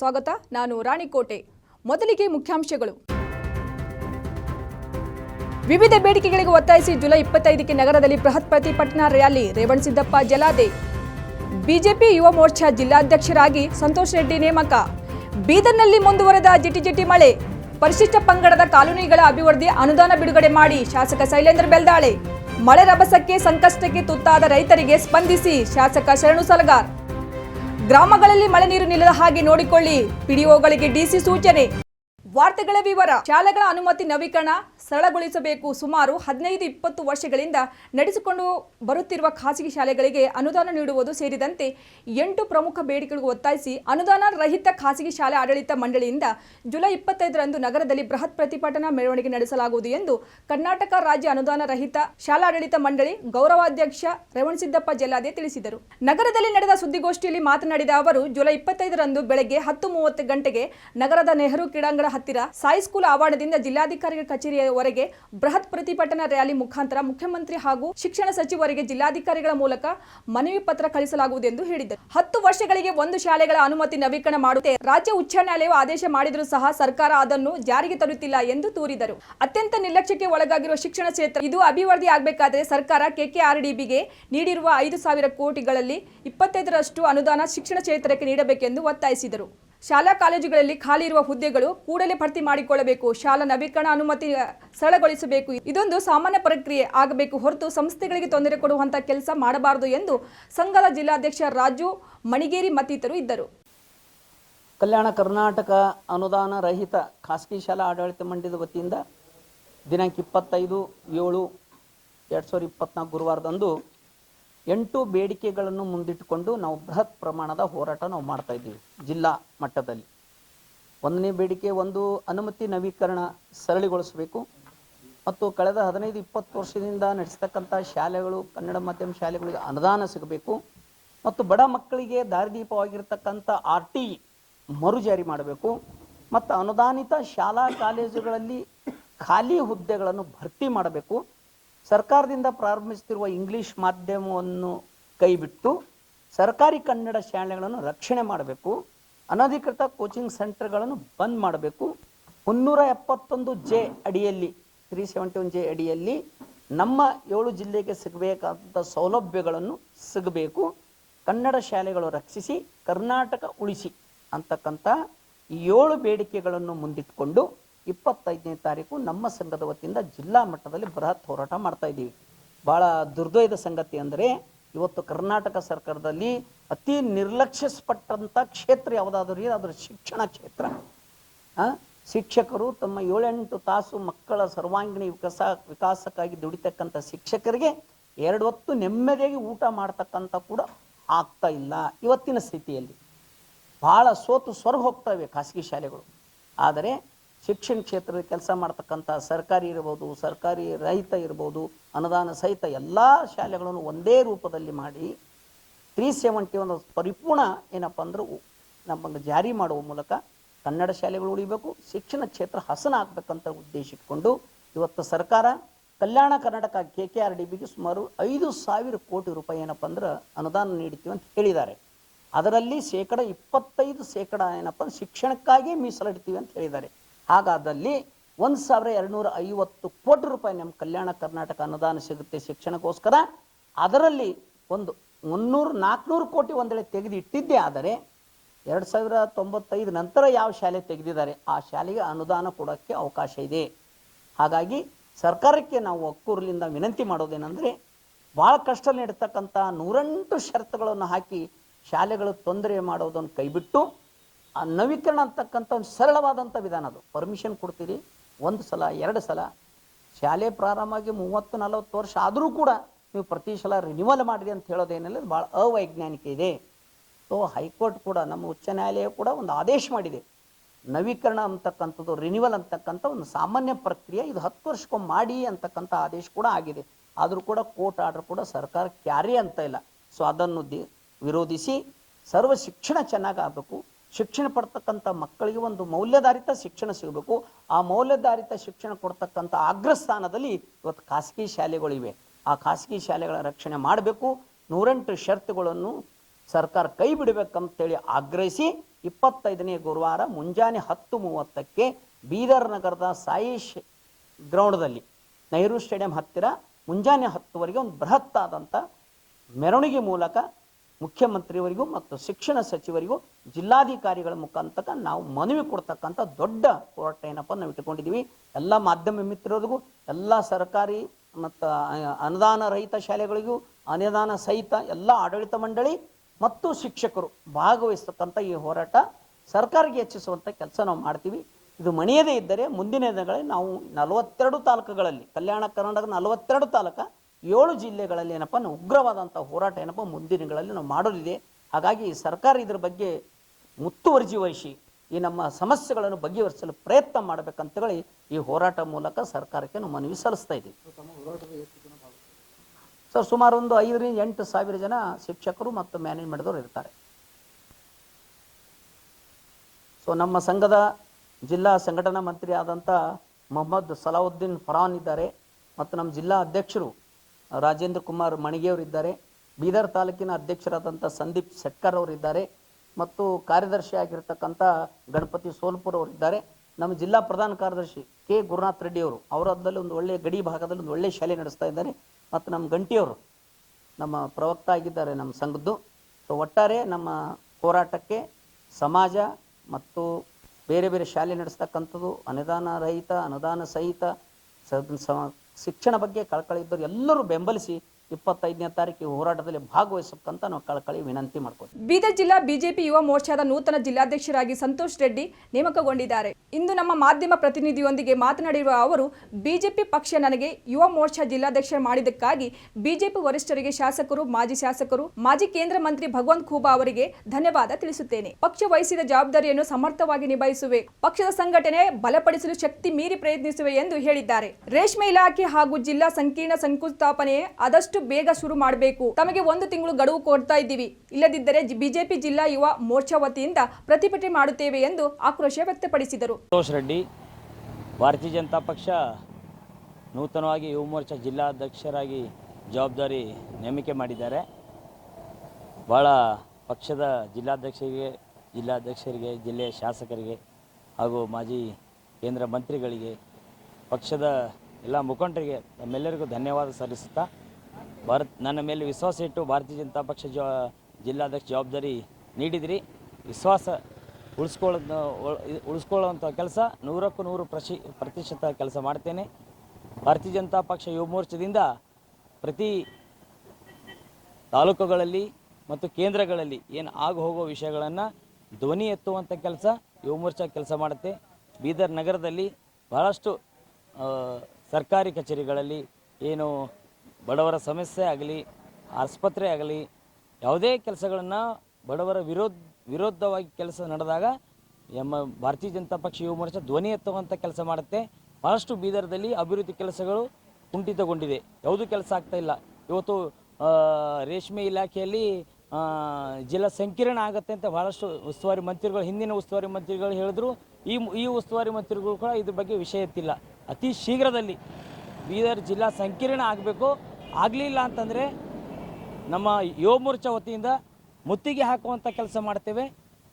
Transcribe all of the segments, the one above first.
ಸ್ವಾಗತ. ನಾನು ರಾಣಿಕೋಟೆ. ಮೊದಲಿಗೆ ಮುಖ್ಯಾಂಶಗಳು. ವಿವಿಧ ಬೇಡಿಕೆಗಳಿಗೆ ಒತ್ತಾಯಿಸಿ ಜುಲೈ ಇಪ್ಪತ್ತೈದಕ್ಕೆ ನಗರದಲ್ಲಿ ಬೃಹತ್ ಪ್ರತಿಭಟನಾ ರ್ಯಾಲಿ. ರೇವಣಸಿದ್ದಪ್ಪ ಜಲಾದೆ ಬಿಜೆಪಿ ಯುವ ಮೋರ್ಚಾ ಜಿಲ್ಲಾಧ್ಯಕ್ಷರಾಗಿ ಸಂತೋಷ್ ರೆಡ್ಡಿ ನೇಮಕ. ಬೀದರ್ನಲ್ಲಿ ಮುಂದುವರೆದ ಜಿಟಿಜಿಟಿ ಮಳೆ. ಪರಿಶಿಷ್ಟ ಪಂಗಡದ ಕಾಲೋನಿಗಳ ಅಭಿವೃದ್ಧಿ ಅನುದಾನ ಬಿಡುಗಡೆ ಮಾಡಿ ಶಾಸಕ ಶೈಲೇಂದ್ರ ಬೆಲ್ದಾಳೆ. ಮಳೆ ರಭಸಕ್ಕೆ ಸಂಕಷ್ಟಕ್ಕೆ ತುತ್ತಾದ ರೈತರಿಗೆ ಸ್ಪಂದಿಸಿ ಶಾಸಕ ಶರಣು ಸಲಗಾರ್. ಗ್ರಾಮಗಳಲ್ಲಿ ಮಳೆ ನೀರು ನಿಲ್ಲದ ಹಾಗೆ ನೋಡಿಕೊಳ್ಳಿ. ಪಿಡಿಒಗಳಿಗೆ ಡಿಸಿ ಸೂಚನೆ. ವಾರ್ತೆಗಳ ವಿವರ. ಶಾಲೆಗಳ ಅನುಮತಿ ನವೀಕರಣ ಸರಳಗೊಳಿಸಬೇಕು. ಸುಮಾರು ಹದಿನೈದು ಇಪ್ಪತ್ತು ವರ್ಷಗಳಿಂದ ನಡೆಸಿಕೊಂಡು ಬರುತ್ತಿರುವ ಖಾಸಗಿ ಶಾಲೆಗಳಿಗೆ ಅನುದಾನ ನೀಡುವುದು ಸೇರಿದಂತೆ ಎಂಟು ಪ್ರಮುಖ ಬೇಡಿಕೆಗಳಿಗೆ ಒತ್ತಾಯಿಸಿ ಅನುದಾನ ರಹಿತ ಖಾಸಗಿ ಶಾಲೆ ಆಡಳಿತ ಮಂಡಳಿಯಿಂದ ಜುಲೈ ಇಪ್ಪತ್ತೈದರಂದು ನಗರದಲ್ಲಿ ಬೃಹತ್ ಪ್ರತಿಭಟನಾ ಮೆರವಣಿಗೆ ನಡೆಸಲಾಗುವುದು ಎಂದು ಕರ್ನಾಟಕ ರಾಜ್ಯ ಅನುದಾನ ರಹಿತ ಶಾಲಾಡಳಿತ ಮಂಡಳಿ ಗೌರವಾಧ್ಯಕ್ಷ ರೇವಣಸಿದ್ದಪ್ಪ ಜಲ್ಲಾದೆ ತಿಳಿಸಿದರು. ನಗರದಲ್ಲಿ ನಡೆದ ಸುದ್ದಿಗೋಷ್ಠಿಯಲ್ಲಿ ಮಾತನಾಡಿದ ಅವರು, ಜುಲೈ ಇಪ್ಪತ್ತೈದರಂದು ಬೆಳಗ್ಗೆ ಹತ್ತು ಮೂವತ್ತು ಗಂಟೆಗೆ ನಗರದ ನೆಹರು ಕ್ರೀಡಾಂಗಣ ಹತ್ತಿರ ಸಾಯಿ ಸ್ಕೂಲ್ ಆವರಣದಿಂದ ಜಿಲ್ಲಾಧಿಕಾರಿಗಳ ಕಚೇರಿಯವರೆಗೆ ಬೃಹತ್ ಪ್ರತಿಭಟನಾ ರ್ಯಾಲಿ ಮುಖಾಂತರ ಮುಖ್ಯಮಂತ್ರಿ ಹಾಗೂ ಶಿಕ್ಷಣ ಸಚಿವರಿಗೆ ಜಿಲ್ಲಾಧಿಕಾರಿಗಳ ಮೂಲಕ ಮನವಿ ಪತ್ರ ಕಳಿಸಲಾಗುವುದೆಂದು ಹೇಳಿದರು. ಹತ್ತು ವರ್ಷಗಳಿಗೆ ಒಂದು ಶಾಲೆಗಳ ಅನುಮತಿ ನವೀಕರಣ ಮಾಡುತ್ತೆ ರಾಜ್ಯ ಉಚ್ಚ ನ್ಯಾಯಾಲಯವು ಆದೇಶ ಮಾಡಿದರೂ ಸಹ ಸರ್ಕಾರ ಅದನ್ನು ಜಾರಿಗೆ ತರುತ್ತಿಲ್ಲ ಎಂದು ದೂರಿದರು. ಅತ್ಯಂತ ನಿರ್ಲಕ್ಷ್ಯಕ್ಕೆ ಒಳಗಾಗಿರುವ ಶಿಕ್ಷಣ ಕ್ಷೇತ್ರ ಇದು ಅಭಿವೃದ್ಧಿ ಆಗಬೇಕಾದರೆ ಸರ್ಕಾರ ಕೆಕೆಆರ್ಡಿಬಿಗೆ ನೀಡಿರುವ ಐದು ಸಾವಿರ ಕೋಟಿಗಳಲ್ಲಿ ಇಪ್ಪತ್ತೈದರಷ್ಟು ಅನುದಾನ ಶಿಕ್ಷಣ ಕ್ಷೇತ್ರಕ್ಕೆ ನೀಡಬೇಕೆಂದು ಒತ್ತಾಯಿಸಿದರು. ಶಾಲಾ ಕಾಲೇಜುಗಳಲ್ಲಿ ಖಾಲಿ ಇರುವ ಹುದ್ದೆಗಳು ಕೂಡಲೇ ಭರ್ತಿ ಮಾಡಿಕೊಳ್ಳಬೇಕು. ಶಾಲಾ ನವೀಕರಣ ಅನುಮತಿ ಸರಳಗೊಳಿಸಬೇಕು. ಇದೊಂದು ಸಾಮಾನ್ಯ ಪ್ರಕ್ರಿಯೆ ಆಗಬೇಕು ಹೊರತು ಸಂಸ್ಥೆಗಳಿಗೆ ತೊಂದರೆ ಕೊಡುವಂತ ಕೆಲಸ ಮಾಡಬಾರದು ಎಂದು ಸಂಘದ ಜಿಲ್ಲಾಧ್ಯಕ್ಷ ರಾಜು ಮಣಿಗೇರಿ ಮತ್ತಿತರು ಇದ್ದರು. ಕಲ್ಯಾಣ ಕರ್ನಾಟಕ ಅನುದಾನ ರಹಿತ ಖಾಸಗಿ ಶಾಲಾ ಆಡಳಿತ ಮಂಡಳಿದ ವತಿಯಿಂದ ದಿನಾಂಕ ಇಪ್ಪತ್ತೈದು ಏಳು ಎರಡು ಸಾವಿರದ ಇಪ್ಪತ್ನಾಲ್ಕು ಗುರುವಾರದಂದು ಎಂಟು ಬೇಡಿಕೆಗಳನ್ನು ಮುಂದಿಟ್ಟುಕೊಂಡು ನಾವು ಬೃಹತ್ ಪ್ರಮಾಣದ ಹೋರಾಟ ನಾವು ಮಾಡ್ತಾ ಇದ್ದೀವಿ, ಜಿಲ್ಲಾ ಮಟ್ಟದಲ್ಲಿ. ಒಂದನೇ ಬೇಡಿಕೆ, ಒಂದು ಅನುಮತಿ ನವೀಕರಣ ಸರಳಿಗೊಳಿಸಬೇಕು. ಮತ್ತು ಕಳೆದ ಹದಿನೈದು, ಇಪ್ಪತ್ತು ವರ್ಷದಿಂದ ನಡೆಸ್ತಕ್ಕಂಥ ಶಾಲೆಗಳು, ಕನ್ನಡ ಮಾಧ್ಯಮ ಶಾಲೆಗಳಿಗೆ ಅನುದಾನ ಸಿಗಬೇಕು. ಮತ್ತು ಬಡ ಮಕ್ಕಳಿಗೆ ದಾರಿದೀಪವಾಗಿರ್ತಕ್ಕಂಥ ಆರ್ ಟಿ ಮರು ಜಾರಿ ಮಾಡಬೇಕು. ಮತ್ತು ಅನುದಾನಿತ ಶಾಲಾ ಕಾಲೇಜುಗಳಲ್ಲಿ ಖಾಲಿ ಹುದ್ದೆಗಳನ್ನು ಭರ್ತಿ ಮಾಡಬೇಕು. ಸರ್ಕಾರದಿಂದ ಪ್ರಾರಂಭಿಸುತ್ತಿರುವ ಇಂಗ್ಲಿಷ್ ಮಾಧ್ಯಮವನ್ನು ಕೈಬಿಟ್ಟು ಸರ್ಕಾರಿ ಕನ್ನಡ ಶಾಲೆಗಳನ್ನು ರಕ್ಷಣೆ ಮಾಡಬೇಕು, ಅನಧಿಕೃತ ಕೋಚಿಂಗ್ ಸೆಂಟರ್ಗಳನ್ನು ಬಂದ್ ಮಾಡಬೇಕು. ಮುನ್ನೂರ ಎಪ್ಪತ್ತೊಂದು ಜೆ ಅಡಿಯಲ್ಲಿ ತ್ರೀ ಸೆವೆಂಟಿ ಒನ್ ಜೆ ಅಡಿಯಲ್ಲಿ ನಮ್ಮ ಏಳು ಜಿಲ್ಲೆಗೆ ಸಿಗಬೇಕಾದಂಥ ಸೌಲಭ್ಯಗಳನ್ನು ಸಿಗಬೇಕು. ಕನ್ನಡ ಶಾಲೆಗಳು ರಕ್ಷಿಸಿ, ಕರ್ನಾಟಕ ಉಳಿಸಿ ಅಂತಕ್ಕಂಥ ಏಳು ಬೇಡಿಕೆಗಳನ್ನು ಮುಂದಿಟ್ಟುಕೊಂಡು ಇಪ್ಪತ್ತೈದನೇ ತಾರೀಕು ನಮ್ಮ ಸಂಘದ ವತಿಯಿಂದ ಜಿಲ್ಲಾ ಮಟ್ಟದಲ್ಲಿ ಬೃಹತ್ ಹೋರಾಟ ಮಾಡ್ತಾ ಇದ್ದೀವಿ. ಭಾಳ ದುರ್ದೈದ ಸಂಗತಿ ಅಂದರೆ ಇವತ್ತು ಕರ್ನಾಟಕ ಸರ್ಕಾರದಲ್ಲಿ ಅತಿ ನಿರ್ಲಕ್ಷಿಸಪಟ್ಟಂಥ ಕ್ಷೇತ್ರ ಯಾವುದಾದ್ರೂ ಅದರ ಶಿಕ್ಷಣ ಕ್ಷೇತ್ರ. ಶಿಕ್ಷಕರು ತಮ್ಮ ಏಳೆಂಟು ತಾಸು ಮಕ್ಕಳ ಸರ್ವಾಂಗೀಣ ವಿಕಾಸ, ವಿಕಾಸಕ್ಕಾಗಿ ದುಡಿತಕ್ಕಂಥ ಶಿಕ್ಷಕರಿಗೆ ಎರಡು ಹೊತ್ತು ನೆಮ್ಮದಿಯಾಗಿ ಊಟ ಮಾಡ್ತಕ್ಕಂಥ ಕೂಡ ಆಗ್ತಾ ಇಲ್ಲ ಇವತ್ತಿನ ಸ್ಥಿತಿಯಲ್ಲಿ. ಭಾಳ ಸೋತು ಸ್ವರ್ಗ ಹೋಗ್ತವೆ ಖಾಸಗಿ ಶಾಲೆಗಳು. ಆದರೆ ಶಿಕ್ಷಣ ಕ್ಷೇತ್ರದ ಕೆಲಸ ಮಾಡ್ತಕ್ಕಂಥ ಸರ್ಕಾರಿ ಇರ್ಬೋದು, ಸರ್ಕಾರಿ ರಹಿತ ಇರ್ಬೋದು, ಅನುದಾನ ಸಹಿತ ಎಲ್ಲ ಶಾಲೆಗಳನ್ನು ಒಂದೇ ರೂಪದಲ್ಲಿ ಮಾಡಿ ತ್ರೀ ಸೆವೆಂಟಿ ಒಂದು ಪರಿಪೂರ್ಣ ಏನಪ್ಪ ಅಂದ್ರೆ ನಮಗೆ ಜಾರಿ ಮಾಡುವ ಮೂಲಕ ಕನ್ನಡ ಶಾಲೆಗಳು ಉಳಿಬೇಕು, ಶಿಕ್ಷಣ ಕ್ಷೇತ್ರ ಹಸನ ಆಗ್ಬೇಕಂತ ಉದ್ದೇಶ ಇಟ್ಕೊಂಡು ಇವತ್ತು ಸರ್ಕಾರ Kalyana Karnataka K K R D ಬಿಗೆ ಸುಮಾರು ಐದು ಸಾವಿರ ಕೋಟಿ ರೂಪಾಯಿ ಏನಪ್ಪ ಅಂದ್ರೆ ಅನುದಾನ ನೀಡ್ತೀವಿ ಅಂತ ಹೇಳಿದ್ದಾರೆ. ಅದರಲ್ಲಿ ಶೇಕಡ ಇಪ್ಪತ್ತೈದು ಶೇಕಡ ಏನಪ್ಪ ಶಿಕ್ಷಣಕ್ಕಾಗಿ ಮೀಸಲಿಡ್ತೀವಿ ಅಂತ ಹೇಳಿದ್ದಾರೆ. ಹಾಗಾದಲ್ಲಿ ಒಂದು ಸಾವಿರ ಎರಡುನೂರ ಐವತ್ತು ಕೋಟಿ ರೂಪಾಯಿ ನಮ್ಮ ಕಲ್ಯಾಣ ಕರ್ನಾಟಕ ಅನುದಾನ ಸಿಗುತ್ತೆ ಶಿಕ್ಷಣಕ್ಕೋಸ್ಕರ. ಅದರಲ್ಲಿ ಒಂದು ಮುನ್ನೂರು ನಾಲ್ಕುನೂರು ಕೋಟಿ ಒಂದೇಳೆ ತೆಗೆದಿಟ್ಟಿದ್ದೇ, ಆದರೆ ಎರಡು ಸಾವಿರ ತೊಂಬತ್ತೈದು ನಂತರ ಯಾವ ಶಾಲೆ ತೆಗೆದಿದ್ದಾರೆ? ಆ ಶಾಲೆಗೆ ಅನುದಾನ ಕೊಡೋಕ್ಕೆ ಅವಕಾಶ ಇದೆ. ಹಾಗಾಗಿ ಸರ್ಕಾರಕ್ಕೆ ನಾವು ಒಕ್ಕೂರಲಿಂದ ವಿನಂತಿ ಮಾಡೋದೇನೆಂದರೆ, ಭಾಳ ಕಷ್ಟ ನೀಡ್ತಕ್ಕಂಥ ನೂರೆಂಟು ಷರತ್ತುಗಳನ್ನು ಹಾಕಿ ಶಾಲೆಗಳು ತೊಂದರೆ ಮಾಡೋದನ್ನು ಕೈಬಿಟ್ಟು ಆ ನವೀಕರಣ ಅಂತಕ್ಕಂಥ ಒಂದು ಸರಳವಾದಂಥ ವಿಧಾನ ಅದು. ಪರ್ಮಿಷನ್ ಕೊಡ್ತೀರಿ, ಒಂದು ಸಲ, ಎರಡು ಸಲ, ಶಾಲೆ ಪ್ರಾರಂಭ ಆಗಿ ಮೂವತ್ತು, ನಲವತ್ತು ವರ್ಷ ಆದರೂ ಕೂಡ ನೀವು ಪ್ರತಿ ಸಲ ರಿನ್ಯೂವಲ್ ಮಾಡಿದೆ ಅಂತ ಹೇಳೋದೇನಿಲ್ಲ ಭಾಳ ಅವೈಜ್ಞಾನಿಕ ಇದೆ. ಸೊ ಹೈಕೋರ್ಟ್ ಕೂಡ, ನಮ್ಮ ಉಚ್ಚ ನ್ಯಾಯಾಲಯ ಕೂಡ ಒಂದು ಆದೇಶ ಮಾಡಿದೆ. ನವೀಕರಣ ಅಂತಕ್ಕಂಥದ್ದು ರಿನ್ಯೂವಲ್ ಅಂತಕ್ಕಂಥ ಒಂದು ಸಾಮಾನ್ಯ ಪ್ರಕ್ರಿಯೆ, ಇದು ಹತ್ತು ವರ್ಷಕ್ಕೊಮ್ಮೆ ಮಾಡಿ ಅಂತಕ್ಕಂಥ ಆದೇಶ ಕೂಡ ಆಗಿದೆ. ಆದರೂ ಕೂಡ ಕೋರ್ಟ್ ಆರ್ಡರ್ ಕೂಡ ಸರ್ಕಾರ ಕ್ಯಾರಿ ಅಂತ ಇಲ್ಲ. ಸೊ ಅದನ್ನು ದಿ, ವಿರೋಧಿಸಿ, ಸರ್ವ ಶಿಕ್ಷಣ ಚೆನ್ನಾಗಿ ಆಗಬೇಕು ಶಿಕ್ಷಣ ಪಡ್ತಕ್ಕಂಥ ಮಕ್ಕಳಿಗೆ ಒಂದು ಮೌಲ್ಯಧಾರಿತ ಶಿಕ್ಷಣ ಸಿಗಬೇಕು. ಆ ಮೌಲ್ಯಧಾರಿತ ಶಿಕ್ಷಣ ಕೊಡ್ತಕ್ಕಂಥ ಅಗ್ರಸ್ಥಾನದಲ್ಲಿ ಇವತ್ತು ಖಾಸಗಿ ಶಾಲೆಗಳಿವೆ ಆ ಖಾಸಗಿ ಶಾಲೆಗಳ ರಕ್ಷಣೆ ಮಾಡಬೇಕು. ನೂರೆಂಟು ಷರತ್ತುಗಳನ್ನು ಸರ್ಕಾರ ಕೈ ಬಿಡಬೇಕಂತೇಳಿ ಆಗ್ರಹಿಸಿ ಇಪ್ಪತ್ತೈದನೇ ಗುರುವಾರ ಮುಂಜಾನೆ ಹತ್ತು ಮೂವತ್ತಕ್ಕೆ ಬೀದರ್ ನಗರದ ಸಾಯಿ ಗ್ರೌಂಡ್ದಲ್ಲಿ ನೆಹರು ಸ್ಟೇಡಿಯಂ ಹತ್ತಿರ ಮುಂಜಾನೆ ಹತ್ತುವರೆಗೆ ಒಂದು ಬೃಹತ್ತಾದಂಥ ಮೆರವಣಿಗೆ ಮೂಲಕ ಮುಖ್ಯಮಂತ್ರಿಯವರಿಗೂ ಮತ್ತು ಶಿಕ್ಷಣ ಸಚಿವರಿಗೂ ಜಿಲ್ಲಾಧಿಕಾರಿಗಳ ಮುಖಾಂತರ ನಾವು ಮನವಿ ಕೊಡ್ತಕ್ಕಂಥ ದೊಡ್ಡ ಹೋರಾಟ ಏನಪ್ಪ ನಾವು ಇಟ್ಟುಕೊಂಡಿದ್ದೀವಿ. ಎಲ್ಲ ಮಾಧ್ಯಮ ಮಿತ್ರರಿಗೂ, ಎಲ್ಲ ಸರ್ಕಾರಿ ಮತ್ತು ಅನುದಾನ ರಹಿತ ಶಾಲೆಗಳಿಗೂ, ಅನುದಾನ ಸಹಿತ ಎಲ್ಲ ಆಡಳಿತ ಮಂಡಳಿ ಮತ್ತು ಶಿಕ್ಷಕರು ಭಾಗವಹಿಸ್ತಕ್ಕಂಥ ಈ ಹೋರಾಟ ಸರ್ಕಾರಕ್ಕೆ ಹೆಚ್ಚಿಸುವಂಥ ಕೆಲಸ ನಾವು ಮಾಡ್ತೀವಿ. ಇದು ಮಣಿಯದೇ ಇದ್ದರೆ ಮುಂದಿನ ದಿನಗಳಲ್ಲಿ ನಾವು ನಲವತ್ತೆರಡು ತಾಲೂಕುಗಳಲ್ಲಿ, ಕಲ್ಯಾಣ ಕರ್ನಾಟಕದ ನಲವತ್ತೆರಡು ತಾಲೂಕ ಏಳು ಜಿಲ್ಲೆಗಳಲ್ಲಿ ಏನಪ್ಪ ಉಗ್ರವಾದಂಥ ಹೋರಾಟ ಏನಪ್ಪ ಮುಂದಿನ ದಿನಗಳಲ್ಲಿ ನಾವು ಮಾಡೋದಿದೆ. ಹಾಗಾಗಿ ಸರ್ಕಾರ ಇದರ ಬಗ್ಗೆ ಮುತ್ತುವರ್ಜಿ ವಹಿಸಿ, ಈ ನಮ್ಮ ಸಮಸ್ಯೆಗಳನ್ನು ಬಗೆಹರಿಸಲು ಪ್ರಯತ್ನ ಮಾಡಬೇಕಂತೇಳಿ ಈ ಹೋರಾಟ ಮೂಲಕ ಸರ್ಕಾರಕ್ಕೆ ನಾವು ಮನವಿ ಸಲ್ಲಿಸ್ತಾ ಇದ್ದೀವಿ. ಸರ್, ಸುಮಾರು ಒಂದು ಐದರಿಂದ ಎಂಟು ಸಾವಿರ ಜನ ಶಿಕ್ಷಕರು ಮತ್ತು ಮ್ಯಾನೇಜ್ಮೆಂಟ್ದವರು ಇರ್ತಾರೆ. ಸೊ ನಮ್ಮ ಸಂಘದ ಜಿಲ್ಲಾ ಸಂಘಟನಾ ಮಂತ್ರಿ ಆದಂಥ ಮೊಹಮ್ಮದ್ ಸಲಾವುದ್ದೀನ್ ಫರಾನ್ ಇದ್ದಾರೆ ಮತ್ತು ನಮ್ಮ ಜಿಲ್ಲಾ ಅಧ್ಯಕ್ಷರು ರಾಜೇಂದ್ರ ಕುಮಾರ್ ಮಣಿಗೆಯವರಿದ್ದಾರೆ. ಬೀದರ್ ತಾಲೂಕಿನ ಅಧ್ಯಕ್ಷರಾದಂಥ ಸಂದೀಪ್ ಸೆಟ್ಕರ್ ಅವರಿದ್ದಾರೆ. ಮತ್ತು ಕಾರ್ಯದರ್ಶಿ ಆಗಿರ್ತಕ್ಕಂಥ ಗಣಪತಿ ಸೋಲ್ಪುರ್ ಅವರಿದ್ದಾರೆ. ನಮ್ಮ ಜಿಲ್ಲಾ ಪ್ರಧಾನ ಕಾರ್ಯದರ್ಶಿ ಕೆ ಗುರುನಾಥ್ ರೆಡ್ಡಿ ಅವರು ಅವರದ್ದಲ್ಲಿ ಒಂದು ಒಳ್ಳೆಯ ಗಡಿ ಭಾಗದಲ್ಲಿ ಒಂದು ಒಳ್ಳೆಯ ಶಾಲೆ ನಡೆಸ್ತಾ ಇದ್ದಾರೆ. ಮತ್ತು ನಮ್ಮ ಗಂಟಿಯವರು, ನಮ್ಮ ಪ್ರವಕ್ತ ಆಗಿದ್ದಾರೆ ನಮ್ಮ ಸಂಘದ್ದು. ಸೊ ಒಟ್ಟಾರೆ ನಮ್ಮ ಹೋರಾಟಕ್ಕೆ ಸಮಾಜ ಮತ್ತು ಬೇರೆ ಬೇರೆ ಶಾಲೆ ನಡೆಸ್ತಕ್ಕಂಥದ್ದು, ಅನುದಾನ ರಹಿತ, ಅನುದಾನ ಸಹಿತ ಶಿಕ್ಷಣ ಬಗ್ಗೆ ಕಳಕಳಿ ಇದ್ದವರು ಎಲ್ಲರೂ ಬೆಂಬಲಿಸಿ ಇಪ್ಪತ್ತೈದನೇ ತಾರೀಕು ಹೋರಾಟದಲ್ಲಿ ಭಾಗವಹಿಸಬೇಕಂತ ನಾವು ಕಳಕಳಿ ವಿನಂತಿ ಮಾಡ್ಕೊತೀವಿ. ಬೀದರ್ ಜಿಲ್ಲಾ ಬಿಜೆಪಿ ಯುವ ಮೋರ್ಚಾದ ನೂತನ ಜಿಲ್ಲಾಧ್ಯಕ್ಷರಾಗಿ ಸಂತೋಷ್ ರೆಡ್ಡಿ ನೇಮಕಗೊಂಡಿದ್ದಾರೆ. ಇಂದು ನಮ್ಮ ಮಾಧ್ಯಮ ಪ್ರತಿನಿಧಿಯೊಂದಿಗೆ ಮಾತನಾಡಿರುವ ಅವರು, ಬಿಜೆಪಿ ಪಕ್ಷ ನನಗೆ ಯುವ ಮೋರ್ಚಾ ಜಿಲ್ಲಾಧ್ಯಕ್ಷ ಮಾಡಿದ್ದಕ್ಕಾಗಿ ಬಿಜೆಪಿ ವರಿಷ್ಠರಿಗೆ ಶಾಸಕರು, ಮಾಜಿ ಶಾಸಕರು, ಮಾಜಿ ಕೇಂದ್ರ ಮಂತ್ರಿ ಭಗವಂತ್ ಖೂಬಾ ಅವರಿಗೆ ಧನ್ಯವಾದ ತಿಳಿಸುತ್ತೇನೆ. ಪಕ್ಷ ವಹಿಸಿದ ಜವಾಬ್ದಾರಿಯನ್ನು ಸಮರ್ಥವಾಗಿ ನಿಭಾಯಿಸುವೆ. ಪಕ್ಷದ ಸಂಘಟನೆ ಬಲಪಡಿಸಲು ಶಕ್ತಿ ಮೀರಿ ಪ್ರಯತ್ನಿಸುವೆ ಎಂದು ಹೇಳಿದ್ದಾರೆ. ರೇಷ್ಮೆ ಇಲಾಖೆ ಹಾಗೂ ಜಿಲ್ಲಾ ಸಂಕೀರ್ಣ ಸಂಕುಸ್ಥಾಪನೆ ಆದಷ್ಟು ಬೇಗ ಶುರು ಮಾಡಬೇಕು. ತಮಗೆ ಒಂದು ತಿಂಗಳು ಗಡುವು ಕೊಡ್ತಾ ಇದ್ದೀವಿ. ಇಲ್ಲದಿದ್ದರೆ ಬಿಜೆಪಿ ಜಿಲ್ಲಾ ಯುವ ಮೋರ್ಚಾ ವತಿಯಿಂದ ಪ್ರತಿಭಟನೆ ಮಾಡುತ್ತೇವೆ ಎಂದು ಆಕ್ರೋಶ ವ್ಯಕ್ತಪಡಿಸಿದರು. ಸಂತೋಷ್ ರೆಡ್ಡಿ, ಭಾರತೀಯ ಜನತಾ ಪಕ್ಷ ನೂತನವಾಗಿ ಯುವ ಮೋರ್ಚಾ ಜಿಲ್ಲಾಧ್ಯಕ್ಷರಾಗಿ ಜವಾಬ್ದಾರಿ ನೇಮಿಕೆ ಮಾಡಿದ್ದಾರೆ. ಭಾಳ ಪಕ್ಷದ ಜಿಲ್ಲಾಧ್ಯಕ್ಷರಿಗೆ ಜಿಲ್ಲಾಧ್ಯಕ್ಷರಿಗೆ, ಜಿಲ್ಲೆಯ ಶಾಸಕರಿಗೆ ಹಾಗೂ ಮಾಜಿ ಕೇಂದ್ರ ಮಂತ್ರಿಗಳಿಗೆ, ಪಕ್ಷದ ಎಲ್ಲ ಮುಖಂಡರಿಗೆ ನಮ್ಮೆಲ್ಲರಿಗೂ ಧನ್ಯವಾದ ಸಲ್ಲಿಸುತ್ತಾ ಭಾರತ್ ನನ್ನ ಮೇಲೆ ವಿಶ್ವಾಸ ಇಟ್ಟು ಭಾರತೀಯ ಜನತಾ ಪಕ್ಷ ಜ ಜಿಲ್ಲಾಧ್ಯಕ್ಷ ಜವಾಬ್ದಾರಿ ನೀಡಿದಿರಿ. ವಿಶ್ವಾಸ ಉಳಿಸ್ಕೊಳ್ಳೋದು ಉಳಿಸ್ಕೊಳ್ಳೋವಂಥ ಕೆಲಸ, ನೂರಕ್ಕೂ ನೂರು ಪ್ರಶಿ ಪ್ರತಿಶತ ಕೆಲಸ ಮಾಡ್ತೇನೆ. ಭಾರತೀಯ ಜನತಾ ಪಕ್ಷ ಯುವ ಮೋರ್ಚಾದಿಂದ ಪ್ರತಿ ತಾಲೂಕುಗಳಲ್ಲಿ ಮತ್ತು ಕೇಂದ್ರಗಳಲ್ಲಿ ಏನು ಆಗ ಹೋಗೋ ವಿಷಯಗಳನ್ನು ಧ್ವನಿ ಎತ್ತುವಂಥ ಕೆಲಸ ಯುವ ಮೋರ್ಚಾ ಕೆಲಸ ಮಾಡುತ್ತೆ. ಬೀದರ್ ನಗರದಲ್ಲಿ ಬಹಳಷ್ಟು ಸರ್ಕಾರಿ ಕಚೇರಿಗಳಲ್ಲಿ ಏನು ಬಡವರ ಸಮಸ್ಯೆ ಆಗಲಿ, ಆಸ್ಪತ್ರೆ ಆಗಲಿ, ಯಾವುದೇ ಕೆಲಸಗಳನ್ನು ಬಡವರ ವಿರೋಧ, ವಿರೋಧವಾಗಿ ಕೆಲಸ ನಡೆದಾಗ ನಮ್ಮ ಭಾರತೀಯ ಜನತಾ ಪಕ್ಷ ಯುವ ಮೋರ್ಚಾ ಧ್ವನಿ ಎತ್ತುವಂಥ ಕೆಲಸ ಮಾಡುತ್ತೆ. ಭಾಳಷ್ಟು ಬೀದರ್ದಲ್ಲಿ ಅಭಿವೃದ್ಧಿ ಕೆಲಸಗಳು ಕುಂಠಿತಗೊಂಡಿದೆ. ಯಾವುದೂ ಕೆಲಸ ಆಗ್ತಾ ಇಲ್ಲ. ಇವತ್ತು ರೇಷ್ಮೆ ಇಲಾಖೆಯಲ್ಲಿ ಜಿಲ್ಲಾ ಸಂಕೀರ್ಣ ಆಗುತ್ತೆ ಅಂತ ಬಹಳಷ್ಟು ಉಸ್ತುವಾರಿ ಮಂತ್ರಿಗಳು, ಹಿಂದಿನ ಉಸ್ತುವಾರಿ ಮಂತ್ರಿಗಳು ಹೇಳಿದ್ರು. ಈ ಈ ಉಸ್ತುವಾರಿ ಮಂತ್ರಿಗಳು ಕೂಡ ಇದ್ರ ಬಗ್ಗೆ ವಿಷಯ ಎತ್ತಿಲ್ಲ. ಅತಿ ಶೀಘ್ರದಲ್ಲಿ ಬೀದರ್ ಜಿಲ್ಲಾ ಸಂಕೀರ್ಣ ಆಗಬೇಕು. ಆಗಲಿಲ್ಲ ಅಂತಂದರೆ ನಮ್ಮ ಯುವ ಮೋರ್ಚಾ ವತಿಯಿಂದ ಮುತ್ತಿಗೆ ಹಾಕುವಂಥ ಕೆಲಸ ಮಾಡ್ತೇವೆ.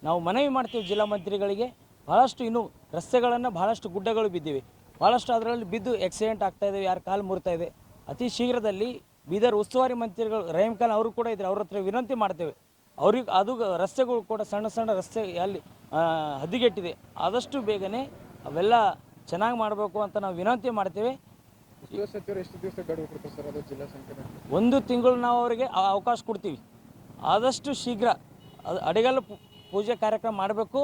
ನಾವು ಮನವಿ ಮಾಡ್ತೀವಿ ಜಿಲ್ಲಾ ಮಂತ್ರಿಗಳಿಗೆ. ಭಾಳಷ್ಟು ಇನ್ನು ರಸ್ತೆಗಳನ್ನು ಭಾಳಷ್ಟು ಗುಡ್ಡಗಳು ಬಿದ್ದಿವೆ. ಭಾಳಷ್ಟು ಅದರಲ್ಲಿ ಬಿದ್ದು ಆಕ್ಸಿಡೆಂಟ್ ಆಗ್ತಾ ಇದೆ ಯಾರು ಕಾಲು ಮುರಿತಾ ಇದೆ. ಅತಿ ಶೀಘ್ರದಲ್ಲಿ ಬೀದರ್ ಉಸ್ತುವಾರಿ ಮಂತ್ರಿಗಳು ರಹೀಮ್ ಖಾನ್ ಅವರು ಕೂಡ ಇದ್ದಾರೆ ಅವ್ರ ಹತ್ರ ವಿನಂತಿ ಮಾಡ್ತೇವೆ. ಅವ್ರಿಗೆ ಅದು ರಸ್ತೆಗಳು ಕೂಡ ಸಣ್ಣ ಸಣ್ಣ ರಸ್ತೆ ಅಲ್ಲಿ ಹದಿಗೆಟ್ಟಿದೆ. ಆದಷ್ಟು ಬೇಗನೆ ಅವೆಲ್ಲ ಚೆನ್ನಾಗಿ ಮಾಡಬೇಕು ಅಂತ ನಾವು ವಿನಂತಿ ಮಾಡ್ತೇವೆ. ಒಂದು ತಿಂಗಳು ನಾವು ಅವರಿಗೆ ಅವಕಾಶ ಕೊಡ್ತೀವಿ. ಆದಷ್ಟು ಶೀಘ್ರ ಅದು ಅಡಿಗಲ್ಲು ಪೂಜೆ ಕಾರ್ಯಕ್ರಮ ಮಾಡಬೇಕು.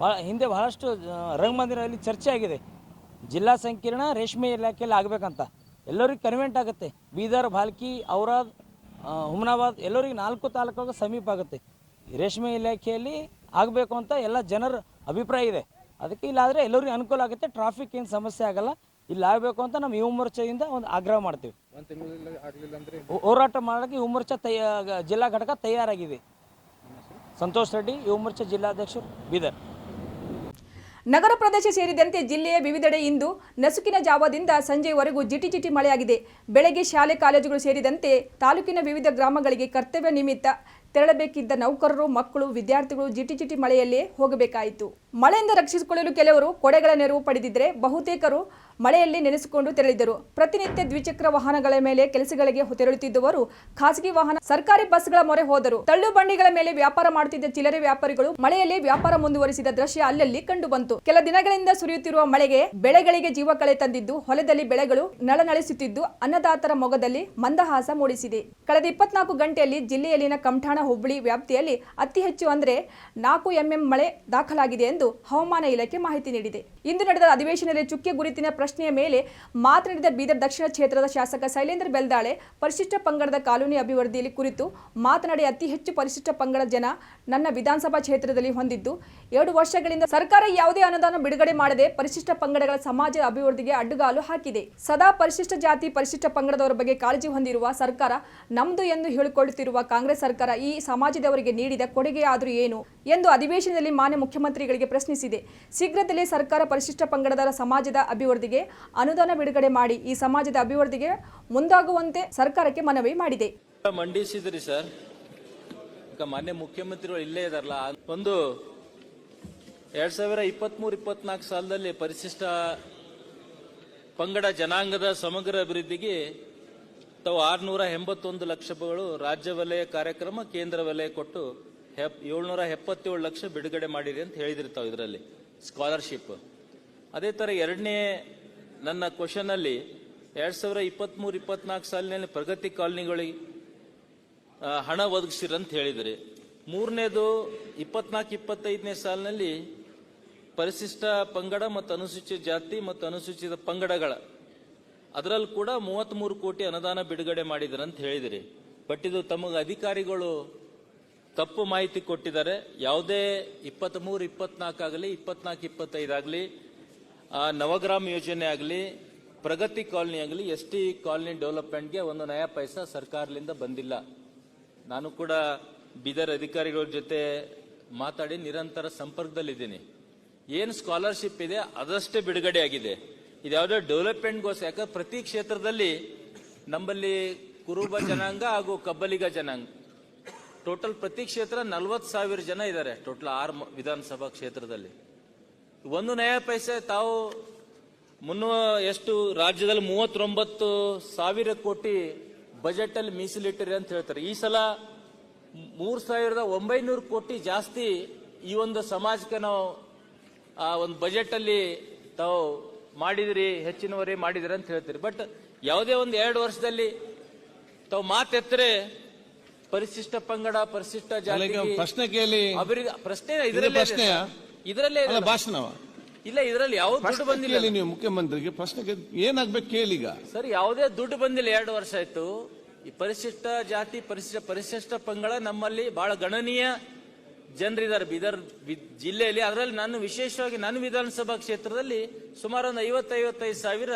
ಭಾಳ ಹಿಂದೆ ಬಹಳಷ್ಟು ರಂಗಮಂದಿರದಲ್ಲಿ ಚರ್ಚೆ ಆಗಿದೆ. ಜಿಲ್ಲಾ ಸಂಕೀರ್ಣ ರೇಷ್ಮೆ ಇಲಾಖೆಯಲ್ಲಿ ಆಗಬೇಕಂತ. ಎಲ್ಲರಿಗೂ ಕನ್ವೆಂಟ್ ಆಗುತ್ತೆ. ಬೀದರ್ ಭಾಲ್ಕಿ ಔರಾದ್ ಹುಮನಾಬಾದ್ ಎಲ್ಲರಿಗೂ ನಾಲ್ಕು ತಾಲೂಕು ಸಮೀಪ ಆಗುತ್ತೆ. ರೇಷ್ಮೆ ಇಲಾಖೆಯಲ್ಲಿ ಆಗಬೇಕು ಅಂತ ಎಲ್ಲ ಜನರ ಅಭಿಪ್ರಾಯ ಇದೆ. ಅದಕ್ಕೆ ಇಲ್ಲಾದರೆ ಎಲ್ಲರಿಗೂ ಅನುಕೂಲ ಆಗುತ್ತೆ. ಟ್ರಾಫಿಕ್ ಏನು ಸಮಸ್ಯೆ ಆಗಲ್ಲ. ಇಲ್ಲಿ ಆಗಬೇಕು ಅಂತ ನಮ್ಮ ಯುವ ಮೋರ್ಚಾದಿಂದ ಒಂದು ಆಗ್ರಹ ಮಾಡ್ತೀವಿ. ಒಂದು ತಿಂಗಳಲ್ಲಿ ಆಗಲಿಲ್ಲ ಅಂದರೆ ಹೋ- ಹೋರಾಟ ಮಾಡೋಕ್ಕೆ ಯುವ ಮೋರ್ಚಾ ತಯ್ಯ ಜಿಲ್ಲಾ ಘಟಕ ತಯಾರಾಗಿದೆ. ಸಂತೋಷ್ ರೆಡ್ಡಿ ಯುವ ಮೋರ್ಚಾ ಜಿಲ್ಲಾಧ್ಯಕ್ಷರು ಬೀದರ್. ನಗರ ಪ್ರದೇಶ ಸೇರಿದಂತೆ ಜಿಲ್ಲೆಯ ವಿವಿಧೆಡೆ ಇಂದು ನಸುಕಿನ ಜಾವದಿಂದ ಸಂಜೆವರೆಗೂ ಜಿಟಿ ಜಿಟಿ ಮಳೆಯಾಗಿದೆ. ಬೆಳಗ್ಗೆ ಶಾಲೆ ಕಾಲೇಜುಗಳು ಸೇರಿದಂತೆ ತಾಲೂಕಿನ ವಿವಿಧ ಗ್ರಾಮಗಳಿಗೆ ಕರ್ತವ್ಯ ನಿಮಿತ್ತ ತೆರಳಬೇಕಿದ್ದ ನೌಕರರು ಮಕ್ಕಳು ವಿದ್ಯಾರ್ಥಿಗಳು ಜಿಟಿ ಜಿಟಿ ಮಳೆಯಲ್ಲೇ ಹೋಗಬೇಕಾಯಿತು. ಮಳೆಯಿಂದ ರಕ್ಷಿಸಿಕೊಳ್ಳಲು ಕೆಲವರು ಕೊಡೆಗಳ ನೆರವು ಪಡೆದಿದ್ದರೆ ಬಹುತೇಕರು ಮಳೆಯಲ್ಲಿ ನೆನೆಸಿಕೊಂಡು ತೆರಳಿದರು ಪ್ರತಿನಿತ್ಯ ದ್ವಿಚಕ್ರ ವಾಹನಗಳ ಮೇಲೆ ಕೆಲಸಗಳಿಗೆ ತೆರಳುತ್ತಿದ್ದವರು ಖಾಸಗಿ ವಾಹನ, ಸರ್ಕಾರಿ ಬಸ್ಗಳ ಮೊರೆ ಹೋದರು. ತಳ್ಳು ಬಂಡಿಗಳ ಮೇಲೆ ವ್ಯಾಪಾರ ಮಾಡುತ್ತಿದ್ದ ಚಿಲ್ಲರೆ ವ್ಯಾಪಾರಿಗಳು ಮಳೆಯಲ್ಲಿ ವ್ಯಾಪಾರ ಮುಂದುವರಿಸಿದ ದೃಶ್ಯ ಅಲ್ಲಲ್ಲಿ ಕಂಡುಬಂತು ಕೆಲ ದಿನಗಳಿಂದ ಸುರಿಯುತ್ತಿರುವ ಮಳೆಗೆ ಬೆಳೆಗಳಿಗೆ ಜೀವ ಕಳೆ ತಂದಿದ್ದು, ಹೊಲದಲ್ಲಿ ಬೆಳೆಗಳು ನಳನಳಿಸುತ್ತಿದ್ದು, ಅನ್ನದಾತರ ಮೊಗದಲ್ಲಿ ಮಂದಹಾಸ ಮೂಡಿಸಿದೆ. ಕಳೆದ ಇಪ್ಪತ್ನಾಲ್ಕು ಗಂಟೆಯಲ್ಲಿ ಜಿಲ್ಲೆಯಲ್ಲಿನ ಕಂಠಾಣ ಹುಬ್ಬಳ್ಳಿ ವ್ಯಾಪ್ತಿಯಲ್ಲಿ ಅತಿ ಹೆಚ್ಚು ಅಂದ್ರೆ ನಾಲ್ಕು ಎಂಎಂ ಮಳೆ ದಾಖಲಾಗಿದೆ ಎಂದು ಹವಾಮಾನ ಇಲಾಖೆ ಮಾಹಿತಿ ನೀಡಿದೆ. ಇಂದು ನಡೆದ ಅಧಿವೇಶನದಲ್ಲಿ ಚುಕ್ಕೆ ಗುರುತಿನ ಪ್ರಶ್ನೆಯ ಮೇಲೆ ಮಾತನಾಡಿದ ಬೀದರ್ ದಕ್ಷಿಣ ಕ್ಷೇತ್ರದ ಶಾಸಕ ಶೈಲೇಂದ್ರ ಬೆಲ್ದಾಳೆ, ಪರಿಶಿಷ್ಟ ಪಂಗಡದ ಕಾಲೋನಿ ಅಭಿವೃದ್ಧಿಯಲ್ಲಿ ಕುರಿತು ಮಾತನಾಡಿ ಅತಿ ಹೆಚ್ಚು ಪರಿಶಿಷ್ಟ ಪಂಗಡ ಜನ ನನ್ನ ವಿಧಾನಸಭಾ ಕ್ಷೇತ್ರದಲ್ಲಿ ಹೊಂದಿದ್ದು, ಎರಡು ವರ್ಷಗಳಿಂದ ಸರ್ಕಾರ ಯಾವುದೇ ಅನುದಾನ ಬಿಡುಗಡೆ ಮಾಡದೆ ಪರಿಶಿಷ್ಟ ಪಂಗಡಗಳ ಸಮಾಜ ಅಭಿವೃದ್ಧಿಗೆ ಅಡ್ಡುಗಾಲು ಹಾಕಿದೆ. ಸದಾ ಪರಿಶಿಷ್ಟ ಜಾತಿ, ಪರಿಶಿಷ್ಟ ಪಂಗಡದವರ ಬಗ್ಗೆ ಕಾಳಜಿ ಹೊಂದಿರುವ ಸರ್ಕಾರ ನಮ್ದು ಎಂದು ಹೇಳಿಕೊಳ್ಳುತ್ತಿರುವ ಕಾಂಗ್ರೆಸ್ ಸರ್ಕಾರ ಈ ಸಮಾಜದವರಿಗೆ ನೀಡಿದ ಕೊಡುಗೆಯಾದರೂ ಏನು ಎಂದು ಅಧಿವೇಶನದಲ್ಲಿ ಮಾನ್ಯ ಮುಖ್ಯಮಂತ್ರಿಗಳಿಗೆ ಪ್ರಶ್ನಿಸಿದೆ. ಶೀಘ್ರದಲ್ಲೇ ಸರ್ಕಾರ ಪರಿಶಿಷ್ಟ ಪಂಗಡದ ಸಮಾಜದ ಅಭಿವೃದ್ಧಿಗೆ ಅನುದಾನ ಬಿಡುಗಡೆ ಮಾಡಿ ಈ ಸಮಾಜದ ಅಭಿವೃದ್ಧಿಗೆ ಮುಂದಾಗುವಂತೆ ಸರ್ಕಾರಕ್ಕೆ ಮನವಿ ಮಾಡಿದೆ. ಮಂಡಿಸಿದ್ರಿ ಸರ್. ಮಾನ್ಯ ಮುಖ್ಯಮಂತ್ರಿಗಳು ಇಲ್ಲೇ ಇದಾರಲ್ಲ, ಒಂದು ಎರಡ್ ಸಾವಿರ ಇಪ್ಪತ್ಮೂರು ಇಪ್ಪತ್ನಾಲ್ಕು ಸಾಲದಲ್ಲಿ ಪರಿಶಿಷ್ಟ ಪಂಗಡ ಜನಾಂಗದ ಸಮಗ್ರ ಅಭಿವೃದ್ಧಿಗೆ ತಾವು ಆರುನೂರ ಎಂಬತ್ತೊಂದು ಲಕ್ಷ ರೂಪಾಯಿಗಳು ರಾಜ್ಯ ವಲಯ ಕಾರ್ಯಕ್ರಮ ಕೇಂದ್ರ ವಲಯ ಕೊಟ್ಟು ಹೆಪ್ ಏಳ್ನೂರ ಎಪ್ಪತ್ತೇಳು ಲಕ್ಷ ಬಿಡುಗಡೆ ಮಾಡಿರಿ ಅಂತ ಹೇಳಿದಿರ್ತಾವೆ ಇದರಲ್ಲಿ ಸ್ಕಾಲರ್ಶಿಪ್ ಅದೇ ಥರ ಎರಡನೇ ನನ್ನ ಕ್ವಶನಲ್ಲಿ ಎರಡು ಸಾವಿರ ಇಪ್ಪತ್ಮೂರು, ಇಪ್ಪತ್ನಾಲ್ಕು ಸಾಲಿನಲ್ಲಿ ಪ್ರಗತಿ ಕಾಲನಿಗಳಿಗೆ ಹಣ ಒದಗಿಸಿರಂತ ಅಂತ ಹೇಳಿದ್ರಿ. ಮೂರನೇದು ಇಪ್ಪತ್ನಾಲ್ಕು, ಇಪ್ಪತ್ತೈದನೇ ಸಾಲಿನಲ್ಲಿ ಪರಿಶಿಷ್ಟ ಪಂಗಡ ಮತ್ತು ಅನುಸೂಚಿತ ಜಾತಿ ಮತ್ತು ಅನುಸೂಚಿತ ಪಂಗಡಗಳ, ಅದರಲ್ಲಿ ಕೂಡ ಮೂವತ್ತ್ಮೂರು ಕೋಟಿ ಅನುದಾನ ಬಿಡುಗಡೆ ಮಾಡಿದ್ರು ಅಂತ ಹೇಳಿದಿರಿ. ಬಟ್ ಇದು ತಮಗೆ ಅಧಿಕಾರಿಗಳು ತಪ್ಪು ಮಾಹಿತಿ ಕೊಟ್ಟಿದ್ದಾರೆ. ಯಾವುದೇ ಇಪ್ಪತ್ತ್ಮೂರು ಇಪ್ಪತ್ನಾಲ್ಕು ಆಗಲಿ, ಇಪ್ಪತ್ನಾಲ್ಕು ಇಪ್ಪತ್ತೈದಾಗಲಿ ನವಗ್ರಾಮ್ ಯೋಜನೆ ಆಗಲಿ, ಪ್ರಗತಿ ಕಾಲನಿ ಆಗಲಿ, ಎಸ್ ಟಿ ಕಾಲನಿ ಡೆವಲಪ್ಮೆಂಟ್ಗೆ ಒಂದು ನಯಾ ಪೈಸಾ ಸರ್ಕಾರದಿಂದ ಬಂದಿಲ್ಲ. ನಾನು ಕೂಡ ಬೀದರ್ ಅಧಿಕಾರಿಗಳ ಜೊತೆ ಮಾತಾಡಿ ನಿರಂತರ ಸಂಪರ್ಕದಲ್ಲಿದ್ದೀನಿ. ಏನು ಸ್ಕಾಲರ್ಶಿಪ್ ಇದೆ, ಅದಷ್ಟೇ ಬಿಡುಗಡೆ ಆಗಿದೆ. ಇದು ಯಾವುದೋ ಡೆವಲಪ್ಮೆಂಟ್ಗೋಸ್ಕರ ಯಾಕಂದ್ರೆ ಪ್ರತಿ ಕ್ಷೇತ್ರದಲ್ಲಿ ನಮ್ಮಲ್ಲಿ ಕುರುಬ ಜನಾಂಗ ಹಾಗೂ ಕಬ್ಬಲಿಗ ಜನಾಂಗ. ಟೋಟಲ್ ಪ್ರತಿ ಕ್ಷೇತ್ರ ನಲ್ವತ್ತು ಸಾವಿರ ಜನ ಇದ್ದಾರೆ, ಟೋಟಲ್ ಆರು ವಿಧಾನಸಭಾ ಕ್ಷೇತ್ರದಲ್ಲಿ. ಒಂದು ನಯ ಪೈಸೆ ತಾವು ಮುನ್ನೂ ಎಷ್ಟು ರಾಜ್ಯದಲ್ಲಿ ಮೂವತ್ತೊಂಬತ್ತು ಸಾವಿರ ಕೋಟಿ ಬಜೆಟ್ ಅಲ್ಲಿ ಮೀಸಲಿಟ್ಟಿರಿ ಅಂತ ಹೇಳ್ತಾರೆ. ಈ ಸಲ ಮೂರ್ ಸಾವಿರದ ಒಂಬೈನೂರು ಕೋಟಿ ಜಾಸ್ತಿ ಈ ಒಂದು ಸಮಾಜಕ್ಕೆ ನಾವು ಆ ಒಂದು ಬಜೆಟ್ ಅಲ್ಲಿ ತಾವು ಮಾಡಿದಿರಿ ಹೆಚ್ಚಿನವರೇ ಮಾಡಿದಿರಿ ಅಂತ ಹೇಳ್ತೀರಿ. ಬಟ್ ಯಾವುದೇ ಒಂದು ಎರಡು ವರ್ಷದಲ್ಲಿ ತಾವು ಮಾತೆತ್ತರೆ ಪರಿಶಿಷ್ಟ ಪಂಗಡ ಪರಿಶಿಷ್ಟ ಜಾತಿ ಪ್ರಶ್ನೆ ಕೇಳಿ. ಪ್ರಶ್ನೆ ಇದರಲ್ಲಿ ಇದೆ ಪ್ರಶ್ನೆಯಾ? ಇದರಲ್ಲೇ ಇದೆ ಭಾಷಣವ? ಇಲ್ಲ ಇದರಲ್ಲಿ ಯಾವ ದುಡ್ಡು ಬಂದಿಲ್ಲ. ನೀವು ಮುಖ್ಯಮಂತ್ರಿಗೆ ಪ್ರಶ್ನೆ ಏನಾಗ್ಬೇಕು ಕೇಳೀಗ? ಸರ್ ಯಾವುದೇ ದುಡ್ಡು ಬಂದಿಲ್ಲ ಎರಡು ವರ್ಷ ಆಯ್ತು. ಈ ಪರಿಶಿಷ್ಟ ಜಾತಿ ಪರಿಶಿಷ್ಟ ಪರಿಶಿಷ್ಟ ಪಂಗಡ ನಮ್ಮಲ್ಲಿ ಬಹಳ ಗಣನೀಯ ಜನರಿದ್ದಾರೆ. ಬೀದರ್ ಜಿಲ್ಲೆಯಲ್ಲಿ ಅದರಲ್ಲಿ ನಾನು ವಿಶೇಷವಾಗಿ ನನ್ನ ವಿಧಾನಸಭಾ ಕ್ಷೇತ್ರದಲ್ಲಿ ಸುಮಾರು ಒಂದು ಐವತ್ತೈವತ್ತೈದು ಸಾವಿರ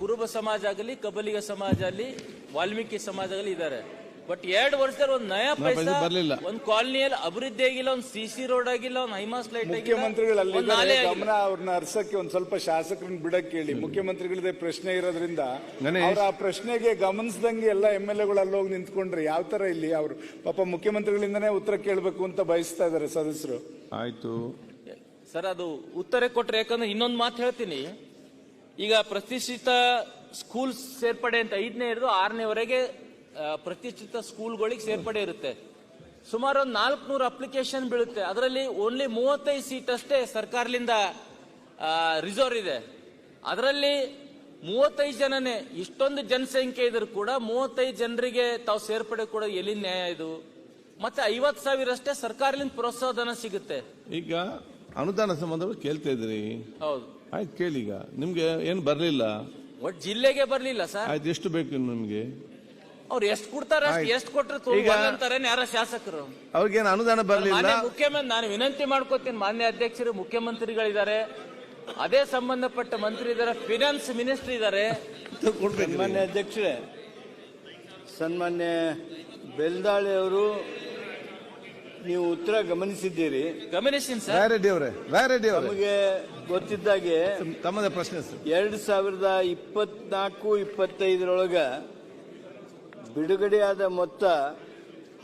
ಕುರುಬ ಸಮಾಜ ಆಗಲಿ ಕಬಲಿಗ ಸಮಾಜ ಆಗಲಿ ವಾಲ್ಮೀಕಿ ಸಮಾಜ ಆಗಲಿ ಇದ್ದಾರೆ. ಬಟ್ ಎರಡ್ ವರ್ಷದಲ್ಲಿ ಒಂದು ನಯ ಪೈಸೆ ಬರ್ಲಿಲ್ಲ. ಒಂದು ಕಾಲನಿಯಲ್ಲಿ ಅಭಿವೃದ್ಧಿ ಆಗಿಲ್ಲ ಒಂದು ಸಿ ಸಿ ರೋಡ್ ಆಗಿಲ್ಲ ಒಂದು ಹೈಮಾಸ್ ಲೈಟ್ ಆಗಿಲ್ಲ ಮುಖ್ಯಮಂತ್ರಿಗಳು ಒಂದು ನಾಲೆ ಅಲ್ಲಿದ್ದಾರೆ ಗಮನ ಅವ್ರನ್ನ ಅರ್ಸಕ್ಕೆ ಒಂದ್ ಸ್ವಲ್ಪ ಶಾಸಕರನ್ನ ಬಿಡಕ್ಕೆ ಹೇಳಿ. ಮುಖ್ಯಮಂತ್ರಿಗಳದೇ ಪ್ರಶ್ನೆ ಇರೋದ್ರಿಂದ ಗಣೇಶ್. ಅವ್ರ ಆ ಪ್ರಶ್ನೆಗೆ ಗಮನಿಸದಂಗೆ ಎಲ್ಲ ಎಂ ಎಲ್ ಎಗಳು ಅಲ್ಲೋಗಿ ನಿಂತ್ಕೊಂಡ್ರೆ ಯಾವ ತರ ಇಲ್ಲಿ ಅವರು? ಪಾಪ ಮುಖ್ಯಮಂತ್ರಿಗಳಿಂದನೇ ಉತ್ತರ ಕೇಳಬೇಕು ಅಂತ ಬಯಸ್ತಾ ಇದಾರೆ ಸದಸ್ಯರು. ಆಯ್ತು. ಸರ್ ಅದು ಉತ್ತರ ಕೊಟ್ರೆ ಯಾಕಂದ್ರೆ ಇನ್ನೊಂದು ಮಾತು ಹೇಳ್ತೀನಿ. ಈಗ ಪ್ರತಿಷ್ಠಿತ ಸ್ಕೂಲ್ ಸೇರ್ಪಡೆ ಅಂತ ಐದನೇ ಇರೋದು ಆರನೇವರೆಗೆ ಪ್ರತಿಷ್ಠಿತ ಸ್ಕೂಲ್ಗಳಿಗೆ ಸೇರ್ಪಡೆ ಇರುತ್ತೆ. ಸುಮಾರು ಒಂದು ನಾಲ್ಕುನೂರು ಅಪ್ಲಿಕೇಶನ್ ಬೀಳುತ್ತೆ. ಅದರಲ್ಲಿ ಓನ್ಲಿ ಮೂವತ್ತೈದು ಸೀಟ್ ಅಷ್ಟೇ ಸರ್ಕಾರದಿಂದ ರಿಸರ್ವ್ ಇದೆ. ಅದರಲ್ಲಿ ಮೂವತ್ತೈದು ಜನನೇ ಇಷ್ಟೊಂದು ಜನಸಂಖ್ಯೆ ಇದ್ರು ಕೂಡ ಮೂವತ್ತೈದು ಜನರಿಗೆ ತಾವು ಸೇರ್ಪಡೆ ಕೂಡ ಎಲ್ಲಿ ನ್ಯಾಯ ಇದು? ಮತ್ತೆ ಐವತ್ತು ಸಾವಿರ ಅಷ್ಟೇ ಸರ್ಕಾರದಿಂದ ಪ್ರೋತ್ಸಾಹಧನ ಸಿಗುತ್ತೆ. ಈಗ ಅನುದಾನ ಸಂಬಂಧ ಕೇಳ್ತಾ ಇದ್ರಿ ಹೌದು. ಆಯ್ತು ಕೇಳಿ ಈಗ. ನಿಮ್ಗೆ ಏನು ಬರಲಿಲ್ಲ? ಒಟ್ಟು ಜಿಲ್ಲೆಗೆ ಬರಲಿಲ್ಲ ಸರ್. ಆಯ್ತು ಎಷ್ಟು ಬೇಕು ನಿಮ್ಗೆ? ಅವ್ರು ಎಷ್ಟು ಕೊಡ್ತಾರೆ. ಎಷ್ಟು ಕೊಟ್ಟರು ಅಂತಾರೆ ಯಾರ ಶಾಸಕರು. ಅವ್ರಿಗೇನು ಅನುದಾನ ಬರಲಿಲ್ಲ ಮಾನ್ಯ ಮುಖ್ಯಮಂತ್ರಿ ನಾನು ವಿನಂತಿ ಮಾಡ್ಕೋತೀನಿ. ಮಾನ್ಯ ಅಧ್ಯಕ್ಷರು ಮುಖ್ಯಮಂತ್ರಿಗಳಿದ್ದಾರೆ. ಅದೇ ಸಂಬಂಧಪಟ್ಟ ಮಂತ್ರಿ ಇದ್ದಾರೆ. ಫಿನಾನ್ಸ್ ಮಿನಿಸ್ಟರ್ ಇದ್ದಾರೆ. ಸನ್ಮಾನ್ಯ ಅಧ್ಯಕ್ಷರೇ ಸನ್ಮಾನ್ಯ ಬೆಲ್ದಾಳಿ ಅವರು ನೀವು ಉತ್ತರ ಗಮನಿಸಿದ್ದೀರಿ. ಗಮನಿಸಿ ಸರ್. ರಾಯರೆಡ್ಡಿ ಅವರೇ ರಾಯರೆಡ್ಡಿ ಅವರೇ. ನಮಗೆ ಗೊತ್ತಿದ್ದಾಗೆ ತಮ್ಮದೇ ಪ್ರಶ್ನೆ ಸರ್. ಎರಡು ಸಾವಿರದ ಇಪ್ಪತ್ನಾಲ್ಕು ಇಪ್ಪತ್ತೈದರೊಳಗ ಬಿಡುಗಡೆಯಾದ ಮೊತ್ತ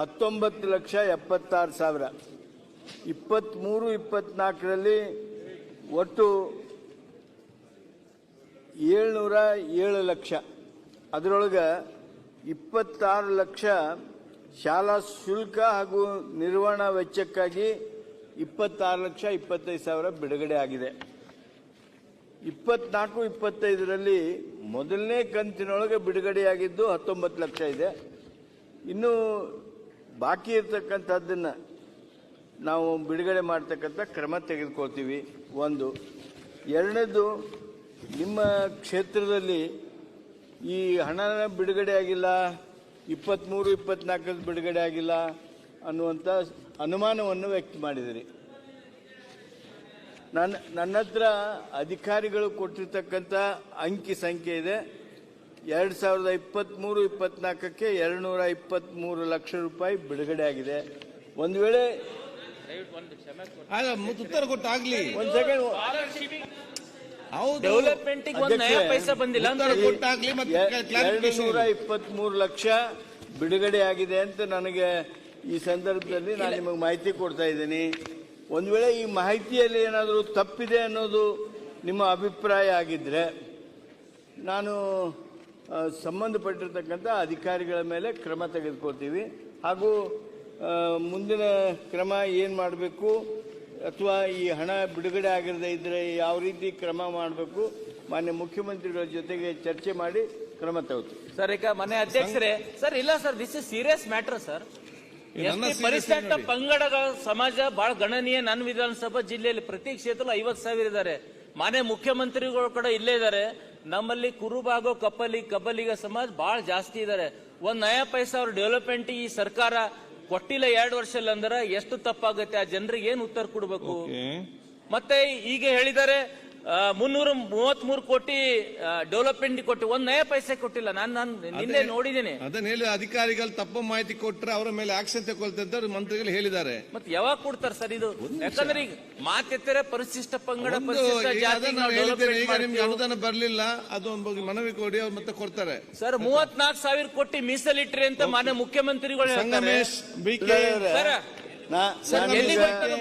ಹತ್ತೊಂಬತ್ತು ಲಕ್ಷ ಎಪ್ಪತ್ತಾರು ಸಾವಿರ. ಇಪ್ಪತ್ತ್ಮೂರು ಇಪ್ಪತ್ನಾಲ್ಕರಲ್ಲಿ ಒಟ್ಟು ಏಳ್ನೂರ ಏಳು ಲಕ್ಷ. ಅದರೊಳಗೆ ಇಪ್ಪತ್ತಾರು ಲಕ್ಷ ಶಾಲಾ ಶುಲ್ಕ ಹಾಗೂ ನಿರ್ವಹಣಾ ವೆಚ್ಚಕ್ಕಾಗಿ ಇಪ್ಪತ್ತಾರು ಲಕ್ಷ ಇಪ್ಪತ್ತೈದು ಸಾವಿರ ಬಿಡುಗಡೆ ಆಗಿದೆ. ಇಪ್ಪತ್ನಾಲ್ಕು, ಇಪ್ಪತ್ತೈದರಲ್ಲಿ ಮೊದಲನೇ ಕಂತಿನೊಳಗೆ ಬಿಡುಗಡೆಯಾಗಿದ್ದು ಹತ್ತೊಂಬತ್ತು ಲಕ್ಷ ಇದೆ. ಇನ್ನು ಬಾಕಿ ಇರ್ತಕ್ಕಂಥದ್ದನ್ನು ನಾವು ಬಿಡುಗಡೆ ಮಾಡ್ತಕ್ಕಂಥ ಕ್ರಮ ತೆಗೆದುಕೊಳ್ತೀವಿ. ಒಂದು, ಎರಡನೇದು, ನಿಮ್ಮ ಕ್ಷೇತ್ರದಲ್ಲಿ ಈ ಹಣ ಬಿಡುಗಡೆ ಆಗಿಲ್ಲ ಇಪ್ಪತ್ತ್ಮೂರು ಇಪ್ಪತ್ನಾಲ್ಕರಲ್ಲಿ ಬಿಡುಗಡೆ ಆಗಿಲ್ಲ ಅನ್ನುವಂಥ ಅನುಮಾನವನ್ನು ವ್ಯಕ್ತ ಮಾಡಿದಿರಿ. ನನ್ನ ನನ್ನ ಹತ್ರ ಅಧಿಕಾರಿಗಳು ಕೊಟ್ಟಿರ್ತಕ್ಕಂಥ ಅಂಕಿ ಸಂಖ್ಯೆ ಇದೆ. ಎರಡು ಸಾವಿರದ ಇಪ್ಪತ್ತ್ಮೂರು ಇಪ್ಪತ್ನಾಲ್ಕಕ್ಕೆ ಎರಡು ನೂರ ಇಪ್ಪತ್ತ್ಮೂರು ಲಕ್ಷ ರೂಪಾಯಿ ಬಿಡುಗಡೆ ಆಗಿದೆ. ಒಂದು ವೇಳೆ ಉತ್ತರ ಕೊಟ್ಟಾಗ್ಲಿ. ಒಂದು ಸೆಕೆಂಡ್ ಹೌದು. ಡೆವಲಪ್ಮೆಂಟ್ ಒಂದು ನಯ ಪೈಸಾ ಬಂದಿಲ್ಲ ಅಂತ ಉತ್ತರ ಕೊಟ್ಟಾಗ್ಲಿ ಮತ್ತೆ ಎರಡು ನೂರ. ಇಪ್ಪತ್ತ್ಮೂರು ಲಕ್ಷ ಬಿಡುಗಡೆ ಆಗಿದೆ ಅಂತ ನನಗೆ ಈ ಸಂದರ್ಭದಲ್ಲಿ ನಾನು ನಿಮಗೆ ಮಾಹಿತಿ ಕೊಡ್ತಾ ಇದ್ದೀನಿ. ಒಂದು ವೇಳೆ ಈ ಮಾಹಿತಿಯಲ್ಲಿ ಏನಾದರೂ ತಪ್ಪಿದೆ ಅನ್ನೋದು ನಿಮ್ಮ ಅಭಿಪ್ರಾಯ ಆಗಿದ್ದರೆ ನಾನು ಸಂಬಂಧಪಟ್ಟಿರ್ತಕ್ಕಂಥ ಅಧಿಕಾರಿಗಳ ಮೇಲೆ ಕ್ರಮ ತೆಗೆದುಕೊಳ್ತೀವಿ. ಹಾಗೂ ಮುಂದಿನ ಕ್ರಮ ಏನು ಮಾಡಬೇಕು, ಅಥವಾ ಈ ಹಣ ಬಿಡುಗಡೆ ಆಗಿರದೇ ಇದ್ದರೆ ಯಾವ ರೀತಿ ಕ್ರಮ ಮಾಡಬೇಕು, ಮಾನ್ಯ ಮುಖ್ಯಮಂತ್ರಿಗಳ ಜೊತೆಗೆ ಚರ್ಚೆ ಮಾಡಿ ಕ್ರಮ ತಗೋತೀವಿ. ಸರ್, ಈಗ ಮನೆ ಅಧ್ಯಕ್ಷರೇ, ಸರ್, ಇಲ್ಲ sir this is serious matter sir ಪರಿಶಿಷ್ಟ. ಪಂಗಡಗಳ ಸಮಾಜ ಬಹಳ ಗಣನೀಯ. ನನ್ನ ವಿಧಾನಸಭಾ ಜಿಲ್ಲೆಯಲ್ಲಿ ಪ್ರತಿ ಕ್ಷೇತ್ರ ಐವತ್ತು ಸಾವಿರ ಇದ್ದಾರೆ. ಮಾನ್ಯ ಮುಖ್ಯಮಂತ್ರಿಗಳು ಕೂಡ ಇಲ್ಲೇ ಇದ್ದಾರೆ. ನಮ್ಮಲ್ಲಿ ಕುರುಬಾಗೋ ಕಪ್ಪಲಿ ಕಬ್ಬಲಿಗ ಸಮಾಜ ಬಹಳ ಜಾಸ್ತಿ ಇದ್ದಾರೆ. ಒಂದ್ ನಯ ಪೈಸಾ ಅವ್ರ ಡೆವಲಪ್ಮೆಂಟ್ ಈ ಸರ್ಕಾರ ಕೊಟ್ಟಿಲ್ಲ ಎರಡು ವರ್ಷದಲ್ಲಿ ಅಂದ್ರೆ ಎಷ್ಟು ತಪ್ಪಾಗುತ್ತೆ? ಆ ಜನರಿಗೆ ಏನ್ ಉತ್ತರ ಕೊಡ್ಬೇಕು? ಮತ್ತೆ ಈಗ ಹೇಳಿದ್ದಾರೆ ಮುನ್ನೂರ ಮೂವತ್ತ್ ಮೂರು ಕೋಟಿ ಡೆವಲಪ್ಮೆಂಟ್ ಕೊಟ್ಟು ಒಂದ್ ನಯ ಪೈಸೆ ಕೊಟ್ಟಿಲ್ಲ. ನಾನು ನಾನು ನಿನ್ನೆ ನೋಡಿದ್ದೀನಿ. ಅದನ್ನ ಹೇಳಿ ಅಧಿಕಾರಿಗಳು ತಪ್ಪು ಮಾಹಿತಿ ಕೊಟ್ರೆ ಅವರ ಮೇಲೆ ಆಕ್ಷನ್ ತಗೊಳ್ತಂತ ಮಂತ್ರಿಗಳು ಹೇಳಿದ್ದಾರೆ. ಮತ್ತೆ ಯಾವಾಗ ಕೊಡ್ತಾರೆ ಸರ್ ಇದು? ಯಾಕಂದ್ರೆ ಈಗ ಮಾತೆತ್ತರೆ ಪರಿಶಿಷ್ಟ ಪಂಗಡ ಅನುದಾನ ಬರಲಿಲ್ಲ ಅದು ಮನವಿ ಕೊಡಿ ಅವ್ರು ಮತ್ತೆ ಕೊಡ್ತಾರೆ. ಸರ್ ಮೂವತ್ನಾಲ್ಕು ಸಾವಿರ ಕೋಟಿ ಮೀಸಲಿಟ್ರಿ ಅಂತ ಮಾನ್ಯ ಮುಖ್ಯಮಂತ್ರಿಗಳು ಹೇಳ್ತಾರೆ.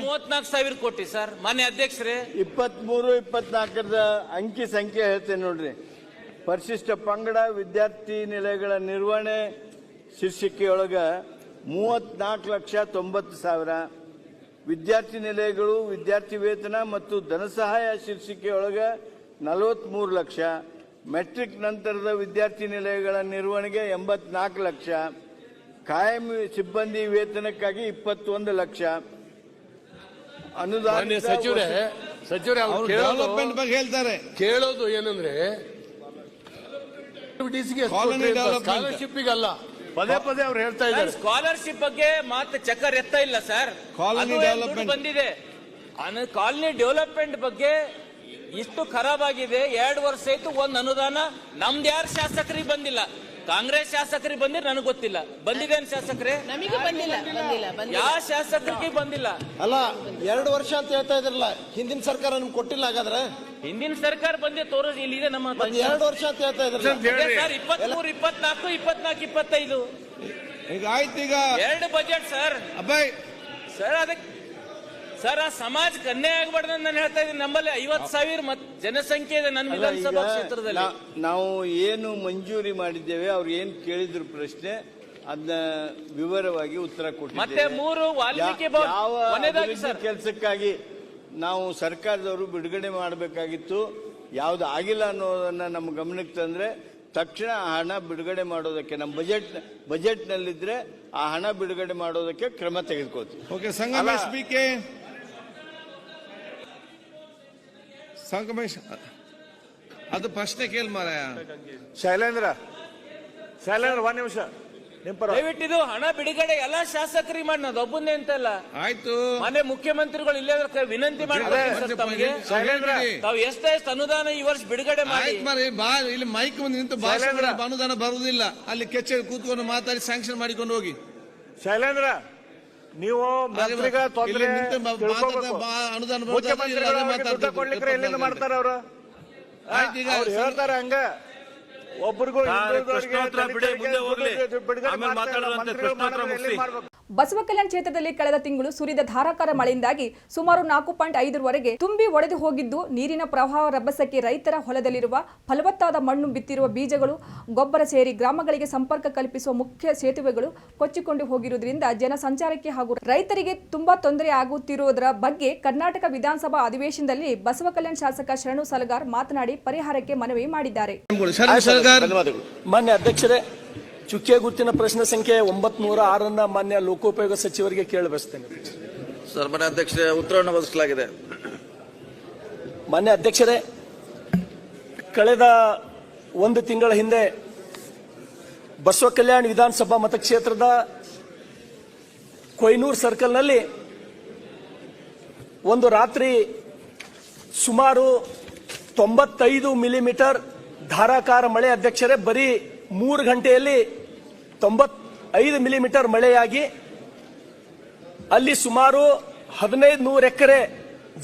ಮೂವತ್ನಾಲ್ಕು ಸಾವಿರ ಕೋಟಿ ಸರ್ ಮಾನ್ಯ ಅಧ್ಯಕ್ಷರೇ. ಇಪ್ಪತ್ಮೂರು ಇಪ್ಪತ್ನಾಲ್ಕರದ ಅಂಕಿ ಸಂಖ್ಯೆ ಹೇಳ್ತೇನೆ ನೋಡ್ರಿ. ಪರಿಶಿಷ್ಟ ಪಂಗಡ ವಿದ್ಯಾರ್ಥಿ ನಿಲಯಗಳ ನಿರ್ವಹಣೆ ಶೀರ್ಷಿಕೆಯೊಳಗ ಮೂವತ್ನಾಲ್ಕು ಲಕ್ಷ ತೊಂಬತ್ತು ಸಾವಿರ. ವಿದ್ಯಾರ್ಥಿ ನಿಲಯಗಳು ವಿದ್ಯಾರ್ಥಿ ವೇತನ ಮತ್ತು ಧನಸಹಾಯ ಶೀರ್ಷಿಕೆಯೊಳಗ ನಲವತ್ಮೂರು ಲಕ್ಷ. ಮೆಟ್ರಿಕ್ ನಂತರದ ವಿದ್ಯಾರ್ಥಿ ನಿಲಯಗಳ ನಿರ್ವಹಣೆಗೆ ಎಂಬತ್ನಾಲ್ಕು ಲಕ್ಷ. ಕಾಯಂ ಸಿಬ್ಬಂದಿ ವೇತನಕ್ಕಾಗಿ ಇಪ್ಪತ್ತೊಂದು ಲಕ್ಷ. ಅನುದಾನ ಸಚಿವರೇ ಸಚಿವರೇ ಅವ್ರು ಡೆವಲಪ್ಮೆಂಟ್ ಬಗ್ಗೆ ಹೇಳ್ತಾರೆ. ಕೇಳೋದು ಏನಂದ್ರೆ. ಸ್ಕಾಲರ್ಶಿಪ್ ಅಲ್ಲ ಪದೇ ಪದೇ ಅವ್ರು ಹೇಳ್ತಾ ಇದ್ದಾರೆ. ಸ್ಕಾಲರ್ಶಿಪ್ ಬಗ್ಗೆ ಮಾತು ಚಕ್ಕರ್ ಎತ್ತ ಇಲ್ಲ ಸರ್. Colony development. ಬಂದಿದೆ. ಕಾಲನಿ ಡೆವಲಪ್ಮೆಂಟ್ ಬಗ್ಗೆ ಇಷ್ಟು ಖರಾಬ್ ಆಗಿದೆ ಎರಡು ವರ್ಷ ಆಯ್ತು ಒಂದ್ ಅನುದಾನ. ನಮ್ದು ಯಾರು ಶಾಸಕರಿಗೆ ಬಂದಿಲ್ಲ? ಕಾಂಗ್ರೆಸ್ ಶಾಸಕರಿಗೆ ಬಂದಿರ ನನಗೆ ಗೊತ್ತಿಲ್ಲ. ಬಂದಿದ್ದೇನು ಶಾಸಕರೇ? ನಮಗೆ ಬಂದಿಲ್ಲ ಬಂದಿಲ್ಲ ಬಂದಿಲ್ಲ. ಯಾವ ಶಾಸಕರಿಗೆ ಬಂದಿಲ್ಲ? ಅಲ್ಲ ಎರಡು ವರ್ಷ ಅಂತ ಹೇಳ್ತಾ ಇದ್ರಲ್ಲ ಹಿಂದಿನ ಸರ್ಕಾರ ನಿಮ್ಗೆ ಕೊಟ್ಟಿಲ್ಲ ಹಾಗಾದ್ರೆ? ಹಿಂದಿನ ಸರ್ಕಾರ ಬಂದಿ ತೋರಿಸ್ ಇಲ್ಲಿದೆ ನಮ್ಮ ಮತ್ತೆ ಎರಡು ವರ್ಷ ಅಂತ ಹೇಳ್ತಾ ಇದ್ರಲ್ಲ. ಸರ್ ಇಪ್ಪತ್ಮೂರು ಇಪ್ಪತ್ನಾಲ್ಕು ಇಪ್ಪತ್ನಾಲ್ಕು ಇಪ್ಪತ್ತೈದು. ಈಗ ಆಯ್ತು ಈಗ. ಎರಡು ಬಜೆಟ್ ಸರ್ ಅಬ್ಬಾಯ್ ಸರ್ ಅದಕ್ಕೆ ಸರ್ ಆ ಸಮಾಜ ಕನ್ಯೆ ಆಗ್ಬಾರ್ದು ಅಂತ ನಾನು ಹೇಳ್ತಾ ಇದ್ದೀನಿ. ನಮ್ಮಲ್ಲಿ ಐವತ್ ಸಾವಿರ ಮತ್ ಜನಸಂಖ್ಯೆ ಇದೆ ನನ್ನ ವಿಧಾನಸಭಾ ಕ್ಷೇತ್ರದಲ್ಲಿ. ನಾವು ಏನು ಮಂಜೂರಿ ಮಾಡಿದ್ದೇವೆ ಅವ್ರು ಏನ್ ಕೇಳಿದ್ರು ಪ್ರಶ್ನೆ ಅದನ್ನ ವಿವರವಾಗಿ ಉತ್ತರ ಕೊಟ್ಟು ಮತ್ತೆ ಮೂರು ವಾಲ್ಮೀಕಿ. ಕೆಲಸಕ್ಕಾಗಿ ನಾವು ಸರ್ಕಾರದವರು ಬಿಡುಗಡೆ ಮಾಡಬೇಕಾಗಿತ್ತು ಯಾವ್ದು ಆಗಿಲ್ಲ ಅನ್ನೋದನ್ನ ನಮ್ಮ ಗಮನಕ್ಕೆ ತಂದ್ರೆ ತಕ್ಷಣ ಆ ಹಣ ಬಿಡುಗಡೆ ಮಾಡೋದಕ್ಕೆ ನಮ್ಮ ಬಜೆಟ್ ಬಜೆಟ್ನಲ್ಲಿದ್ರೆ ಆ ಹಣ ಬಿಡುಗಡೆ ಮಾಡೋದಕ್ಕೆ ಕ್ರಮ ತೆಗೆದುಕೊಳ್ತೀವಿ. ಓಕೆ ಸಂಗಮೇಶ್ ಸಂಗಮೇಶ್ ಅದು ಪ್ರಶ್ನೆ ಕೇಳಿ ಮಾರಾಯ. ಶೈಲೇಂದ್ರ ಶೈಲೇಂದ್ರ ಒಂದ್ ನಿಮಿಷ ನಿಮ್ ಪರ. ದಯವಿಟ್ಟು ಇದು ಹಣ ಬಿಡುಗಡೆ ಎಲ್ಲಾ ಶಾಸಕರಿಗೆ ಮಾಡಿ ನಾವು ಒಬ್ಬಂದೇ ಅಂತಲ್ಲ. ಆಯ್ತು. ಮನೆ ಮುಖ್ಯಮಂತ್ರಿಗಳು ಇಲ್ಲೇ ವಿನಂತಿ ಮಾಡ್ತಾರೆ ಸರ್ ತಮಗೆ. ಶೈಲೇಂದ್ರ ತಾವು ಎಷ್ಟೆಷ್ಟು ಅನುದಾನ ಈ ವರ್ಷ ಬಿಡುಗಡೆ ಮಾಡಿ. ಆಯ್ತು ಬಾ ಇಲ್ಲಿ ಮೈಕ್ ಬಂದು ನಿಂತು ಭಾಷಣ ಅನುದಾನ ಬರುವುದಿಲ್ಲ. ಅಲ್ಲಿ ಕೆಚ್ಚ ಕೂತ್ಕೊಂಡು ಮಾತಾಡಿ ಸ್ಯಾಂಕ್ಷನ್ ಮಾಡಿಕೊಂಡು ಹೋಗಿ. ಶೈಲೇಂದ್ರ ನೀವು ಮಂತ್ರಿಗ ತೊಂದರೆ ಮುಖ್ಯಮಂತ್ರಿಗಳಿಗೆ ಎಲ್ಲಿಂದ ಮಾಡ್ತಾರ ಅವರು? ಆಯ್ತು ಈಗ ಅವ್ರು ಹೇಳ್ತಾರೆ ಹಂಗ. ಒಬ್ರಿಗೂ ಬಿಡಿ, ಮುಂದೆ ಹೋಗ್ಲಿ. ಆಮೇಲೆ ಮಾತಾಡುವಂತೆ ಪ್ರಶ್ನೋತ್ತರ ಮುಗಿಸಿ. ಮಾಡ್ಬೇಕು? ಬಸವ ಕಲ್ಯಾಣ ಕ್ಷೇತ್ರದಲ್ಲಿ ಕಳೆದ ತಿಂಗಳು ಸುರಿದ ಧಾರಾಕಾರ ಮಳೆಯಿಂದಾಗಿ ಸುಮಾರು ನಾಲ್ಕು ಪಾಯಿಂಟ್ ಐದರವರೆಗೆ ತುಂಬಿ ಒಡೆದು ಹೋಗಿದ್ದು ನೀರಿನ ಪ್ರವಾಹ ರಭಸಕ್ಕೆ ರೈತರ ಹೊಲದಲ್ಲಿರುವ ಫಲವತ್ತಾದ ಮಣ್ಣು ಬಿತ್ತಿರುವ ಬೀಜಗಳು ಗೊಬ್ಬರ ಸೇರಿ ಗ್ರಾಮಗಳಿಗೆ ಸಂಪರ್ಕ ಕಲ್ಪಿಸುವ ಮುಖ್ಯ ಸೇತುವೆಗಳು ಕೊಚ್ಚಿಕೊಂಡು ಹೋಗಿರುವುದರಿಂದ ಜನ ಸಂಚಾರಕ್ಕೆ ಹಾಗೂ ರೈತರಿಗೆ ತುಂಬಾ ತೊಂದರೆ ಆಗುತ್ತಿರುವುದರ ಬಗ್ಗೆ ಕರ್ನಾಟಕ ವಿಧಾನಸಭಾ ಅಧಿವೇಶನದಲ್ಲಿ ಬಸವ ಕಲ್ಯಾಣ ಶಾಸಕ ಶರಣು ಸಲಗಾರ್ ಮಾತನಾಡಿ ಪರಿಹಾರಕ್ಕೆ ಮನವಿ ಮಾಡಿದ್ದಾರೆ ಮಾನ್ಯ ಅಧ್ಯಕ್ಷರೇ ಚುಕ್ಕೆ ಗುರುತಿನ ಪ್ರಶ್ನೆ ಸಂಖ್ಯೆ ಒಂಬತ್ ನೂರ ಆರನ್ನ ಮಾನ್ಯ ಲೋಕೋಪಯೋಗ ಸಚಿವರಿಗೆ ಕೇಳಬಯಸ್ತೇನೆ. ಸರ್ ಮನೆ ಅಧ್ಯಕ್ಷರೇ ಉತ್ತರವನ್ನು ಒದಗಿಸಲಾಗಿದೆ. ಮಾನ್ಯ ಅಧ್ಯಕ್ಷರೇ ಕಳೆದ ಒಂದು ತಿಂಗಳ ಹಿಂದೆ ಬಸವ ಕಲ್ಯಾಣ ವಿಧಾನಸಭಾ ಮತಕ್ಷೇತ್ರದ ಕೊಯ್ನೂರು ಸರ್ಕಲ್ನಲ್ಲಿ ಒಂದು ರಾತ್ರಿ ಸುಮಾರು ತೊಂಬತ್ತೈದು ಮಿಲಿಮೀಟರ್ ಧಾರಾಕಾರ ಮಳೆ ಅಧ್ಯಕ್ಷರೇ ಬರೀ ಮೂರು ಗಂಟೆಯಲ್ಲಿ ತೊಂಬತ್ತೈದು ಮಿಲಿಮೀಟರ್ ಮಳೆಯಾಗಿ ಅಲ್ಲಿ ಸುಮಾರು ಹದಿನೈದು ನೂರು ಎಕರೆ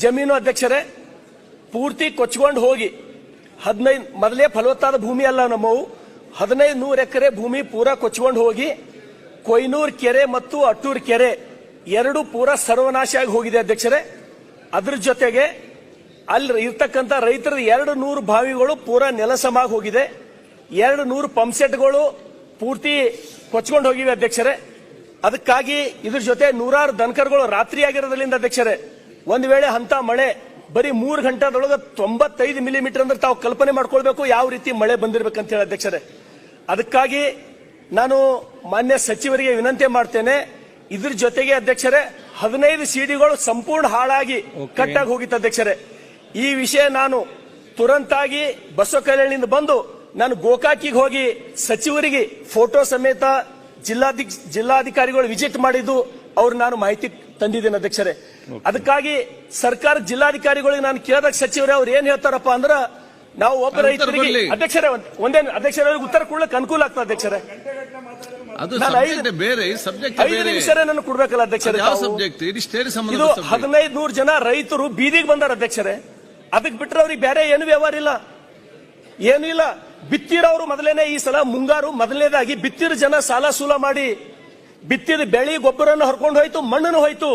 ಜಮೀನು ಅಧ್ಯಕ್ಷರೇ, ಪೂರ್ತಿ ಕೊಚ್ಕೊಂಡು ಹೋಗಿ. ಹದಿನೈದು, ಮೊದಲೇ ಫಲವತ್ತಾದ ಭೂಮಿ ಅಲ್ಲ ನಮ್ಮವು. ಹದಿನೈದು ನೂರು ಎಕರೆ ಭೂಮಿ ಪೂರಾ ಕೊಚ್ಕೊಂಡು ಹೋಗಿ, ಕೊಯ್ನೂರು ಕೆರೆ ಮತ್ತು ಅಟ್ಟೂರು ಕೆರೆ ಎರಡು ಪೂರ ಸರ್ವನಾಶ ಆಗಿ ಹೋಗಿದೆ ಅಧ್ಯಕ್ಷರೇ. ಅದ್ರ ಜೊತೆಗೆ ಅಲ್ಲಿ ಇರ್ತಕ್ಕಂಥ ರೈತರ ಎರಡು ನೂರು ಬಾವಿಗಳು ಪೂರಾ ನೆಲಸಮಾಗಿ ಹೋಗಿದೆ. ಎರಡು ನೂರು ಪಂಪ್ಸೆಟ್ಗಳು ಪೂರ್ತಿ ಕೊಚ್ಕೊಂಡು ಹೋಗಿವೆ ಅಧ್ಯಕ್ಷರೇ. ಅದಕ್ಕಾಗಿ ಇದ್ರ ಜೊತೆ ನೂರಾರು ದನಕರುಗಳು ರಾತ್ರಿ ಆಗಿರೋದ್ರಿಂದ ಅಧ್ಯಕ್ಷರೇ ಒಂದು ವೇಳೆ ಅಂತ ಮಳೆ ಬರೀ ಮೂರು ಗಂಟೆದೊಳಗೆ ತೊಂಬತ್ತೈದು ಮಿಲಿಮೀಟರ್ ಅಂದ್ರೆ ತಾವು ಕಲ್ಪನೆ ಮಾಡ್ಕೊಳ್ಬೇಕು ಯಾವ ರೀತಿ ಮಳೆ ಬಂದಿರ್ಬೇಕಂತ ಹೇಳಿ ಅಧ್ಯಕ್ಷರೇ. ಅದಕ್ಕಾಗಿ ನಾನು ಮಾನ್ಯ ಸಚಿವರಿಗೆ ವಿನಂತಿ ಮಾಡ್ತೇನೆ ಇದ್ರ ಜೊತೆಗೆ ಅಧ್ಯಕ್ಷರೇ ಹದಿನೈದು ಸಿಡಿಗಳು ಸಂಪೂರ್ಣ ಹಾಳಾಗಿ ಕಟ್ಟಾಗಿ ಹೋಗಿತ್ತು ಅಧ್ಯಕ್ಷರೇ. ಈ ವಿಷಯ ನಾನು ತುರಂತಾಗಿ ಬಸವ ಕಲ್ಯಾಣಿಂದ ಬಂದು ನಾನು ಗೋಕಾಕಿಗೆ ಹೋಗಿ ಸಚಿವರಿಗೆ ಫೋಟೋ ಸಮೇತ ಜಿಲ್ಲಾಧಿ ಜಿಲ್ಲಾಧಿಕಾರಿಗಳು ವಿಜಿಟ್ ಮಾಡಿದ್ದು ಅವ್ರು ನಾನು ಮಾಹಿತಿ ತಂದಿದ್ದೇನೆ ಅಧ್ಯಕ್ಷರೇ. ಅದಕ್ಕಾಗಿ ಸರ್ಕಾರ ಜಿಲ್ಲಾಧಿಕಾರಿಗಳಿಗೆ ನಾನು ಕೇಳಿದಾಗ ಸಚಿವರೇ ಅವ್ರು ಏನ್ ಹೇಳ್ತಾರಪ್ಪ ಅಂದ್ರ ನಾವು ಒಬ್ಬ ರೈತರಿಗೆ ಅಧ್ಯಕ್ಷರೇ ಒಂದ್- ಅಧ್ಯಕ್ಷರ ಉತ್ತರ ಕೊಡ್ಲಿಕ್ಕೆ ಅನುಕೂಲ ಆಗ್ತದೆ ಅಧ್ಯಕ್ಷರೇ. ಅದು ನಾನು ಕೊಡ್ಬೇಕಲ್ಲ ಅಧ್ಯಕ್ಷರೇ ಇದು ಹದಿನೈದು ನೂರು ಜನ ರೈತರು ಬೀದಿಗೆ ಬಂದಾರ ಅಧ್ಯಕ್ಷರೇ. ಅದಕ್ಕೆ ಬಿಟ್ರೆ ಅವ್ರಿಗೆ ಬೇರೆ ಏನು ವ್ಯವಹಾರ ಇಲ್ಲ. ಏನು ಇಲ್ಲ. ಬಿತ್ತಿರೋರು ಮೊದಲೇನೆ ಈ ಸಲ ಮುಂಗಾರು ಮೊದಲನೇದಾಗಿ ಬಿತ್ತಿರ ಜನ ಸಾಲ ಸೂಲ ಮಾಡಿ ಬಿತ್ತಿದ ಬೆಳಿ ಗೊಬ್ಬರನ್ನು ಹರ್ಕೊಂಡು ಹೋಯ್ತು ಮಣ್ಣನ್ನು ಹೋಯ್ತು.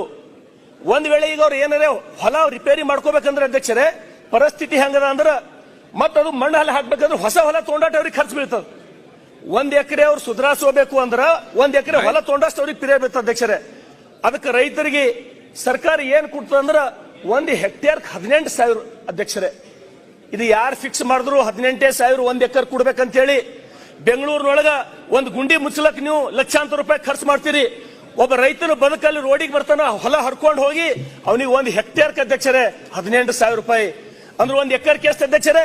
ಒಂದ್ ವೇಳೆ ಈಗ ಅವ್ರು ಏನಾರೇ ಹೊಲ ರಿಪೇರಿ ಮಾಡ್ಕೋಬೇಕಂದ್ರೆ ಅಧ್ಯಕ್ಷರೇ ಪರಿಸ್ಥಿತಿ ಹೆಂಗದ ಅಂದ್ರ ಮತ್ತದು ಮಣ್ಣು ಅಲ್ಲಿ ಹಾಕ್ಬೇಕಂದ್ರೆ ಹೊಸ ಹೊಲ ತೊಂಡಾಟ ಅವ್ರಿಗೆ ಖರ್ಚು ಬೀಳ್ತದೆ. ಒಂದ್ ಎಕರೆ ಅವ್ರು ಸುಧಾರಿಸೋಬೇಕು ಅಂದ್ರ ಒಂದ್ ಎಕರೆ ಹೊಲ ತೊಗೊಂಡಷ್ಟು ಅವ್ರಿಗೆ ಪಿರಿಯ ಬೀಳ್ತದೆ ಅಧ್ಯಕ್ಷರೇ. ಅದಕ್ಕೆ ರೈತರಿಗೆ ಸರ್ಕಾರ ಏನ್ ಕೊಡ್ತದಂದ್ರ ಒಂದ್ ಹೆಕ್ಟೇರ್ ಹದಿನೆಂಟು ಸಾವಿರ ಅಧ್ಯಕ್ಷರೇ. ಇದು ಯಾರು ಫಿಕ್ಸ್ ಮಾಡಿದ್ರು? ಹದಿನೆಂಟೇ ಸಾವಿರ ಒಂದ್ ಎಕರ್ ಕೊಡ್ಬೇಕಂತ ಹೇಳಿ ಬೆಂಗಳೂರಿನೊಳಗ ಒಂದು ಗುಂಡಿ ಮುಚ್ಚಲಕ್ಕೆ ನೀವು ಲಕ್ಷಾಂತರ ರೂಪಾಯಿ ಖರ್ಚು ಮಾಡ್ತೀರಿ. ಒಬ್ಬ ರೈತನು ಬದುಕಲ್ಲಿ ರೋಡಿಗೆ ಬರ್ತಾನ ಹೊಲ ಹರ್ಕೊಂಡು ಹೋಗಿ ಅವನಿಗೆ ಒಂದು ಹೆಕ್ಟೇರ್ ಅಧ್ಯಕ್ಷರೇ ಹದಿನೆಂಟು ಸಾವಿರ ರೂಪಾಯಿ. ಅಂದ್ರೆ ಒಂದು ಎಕರ್ ಕೇಸ್ ಅಧ್ಯಕ್ಷರೇ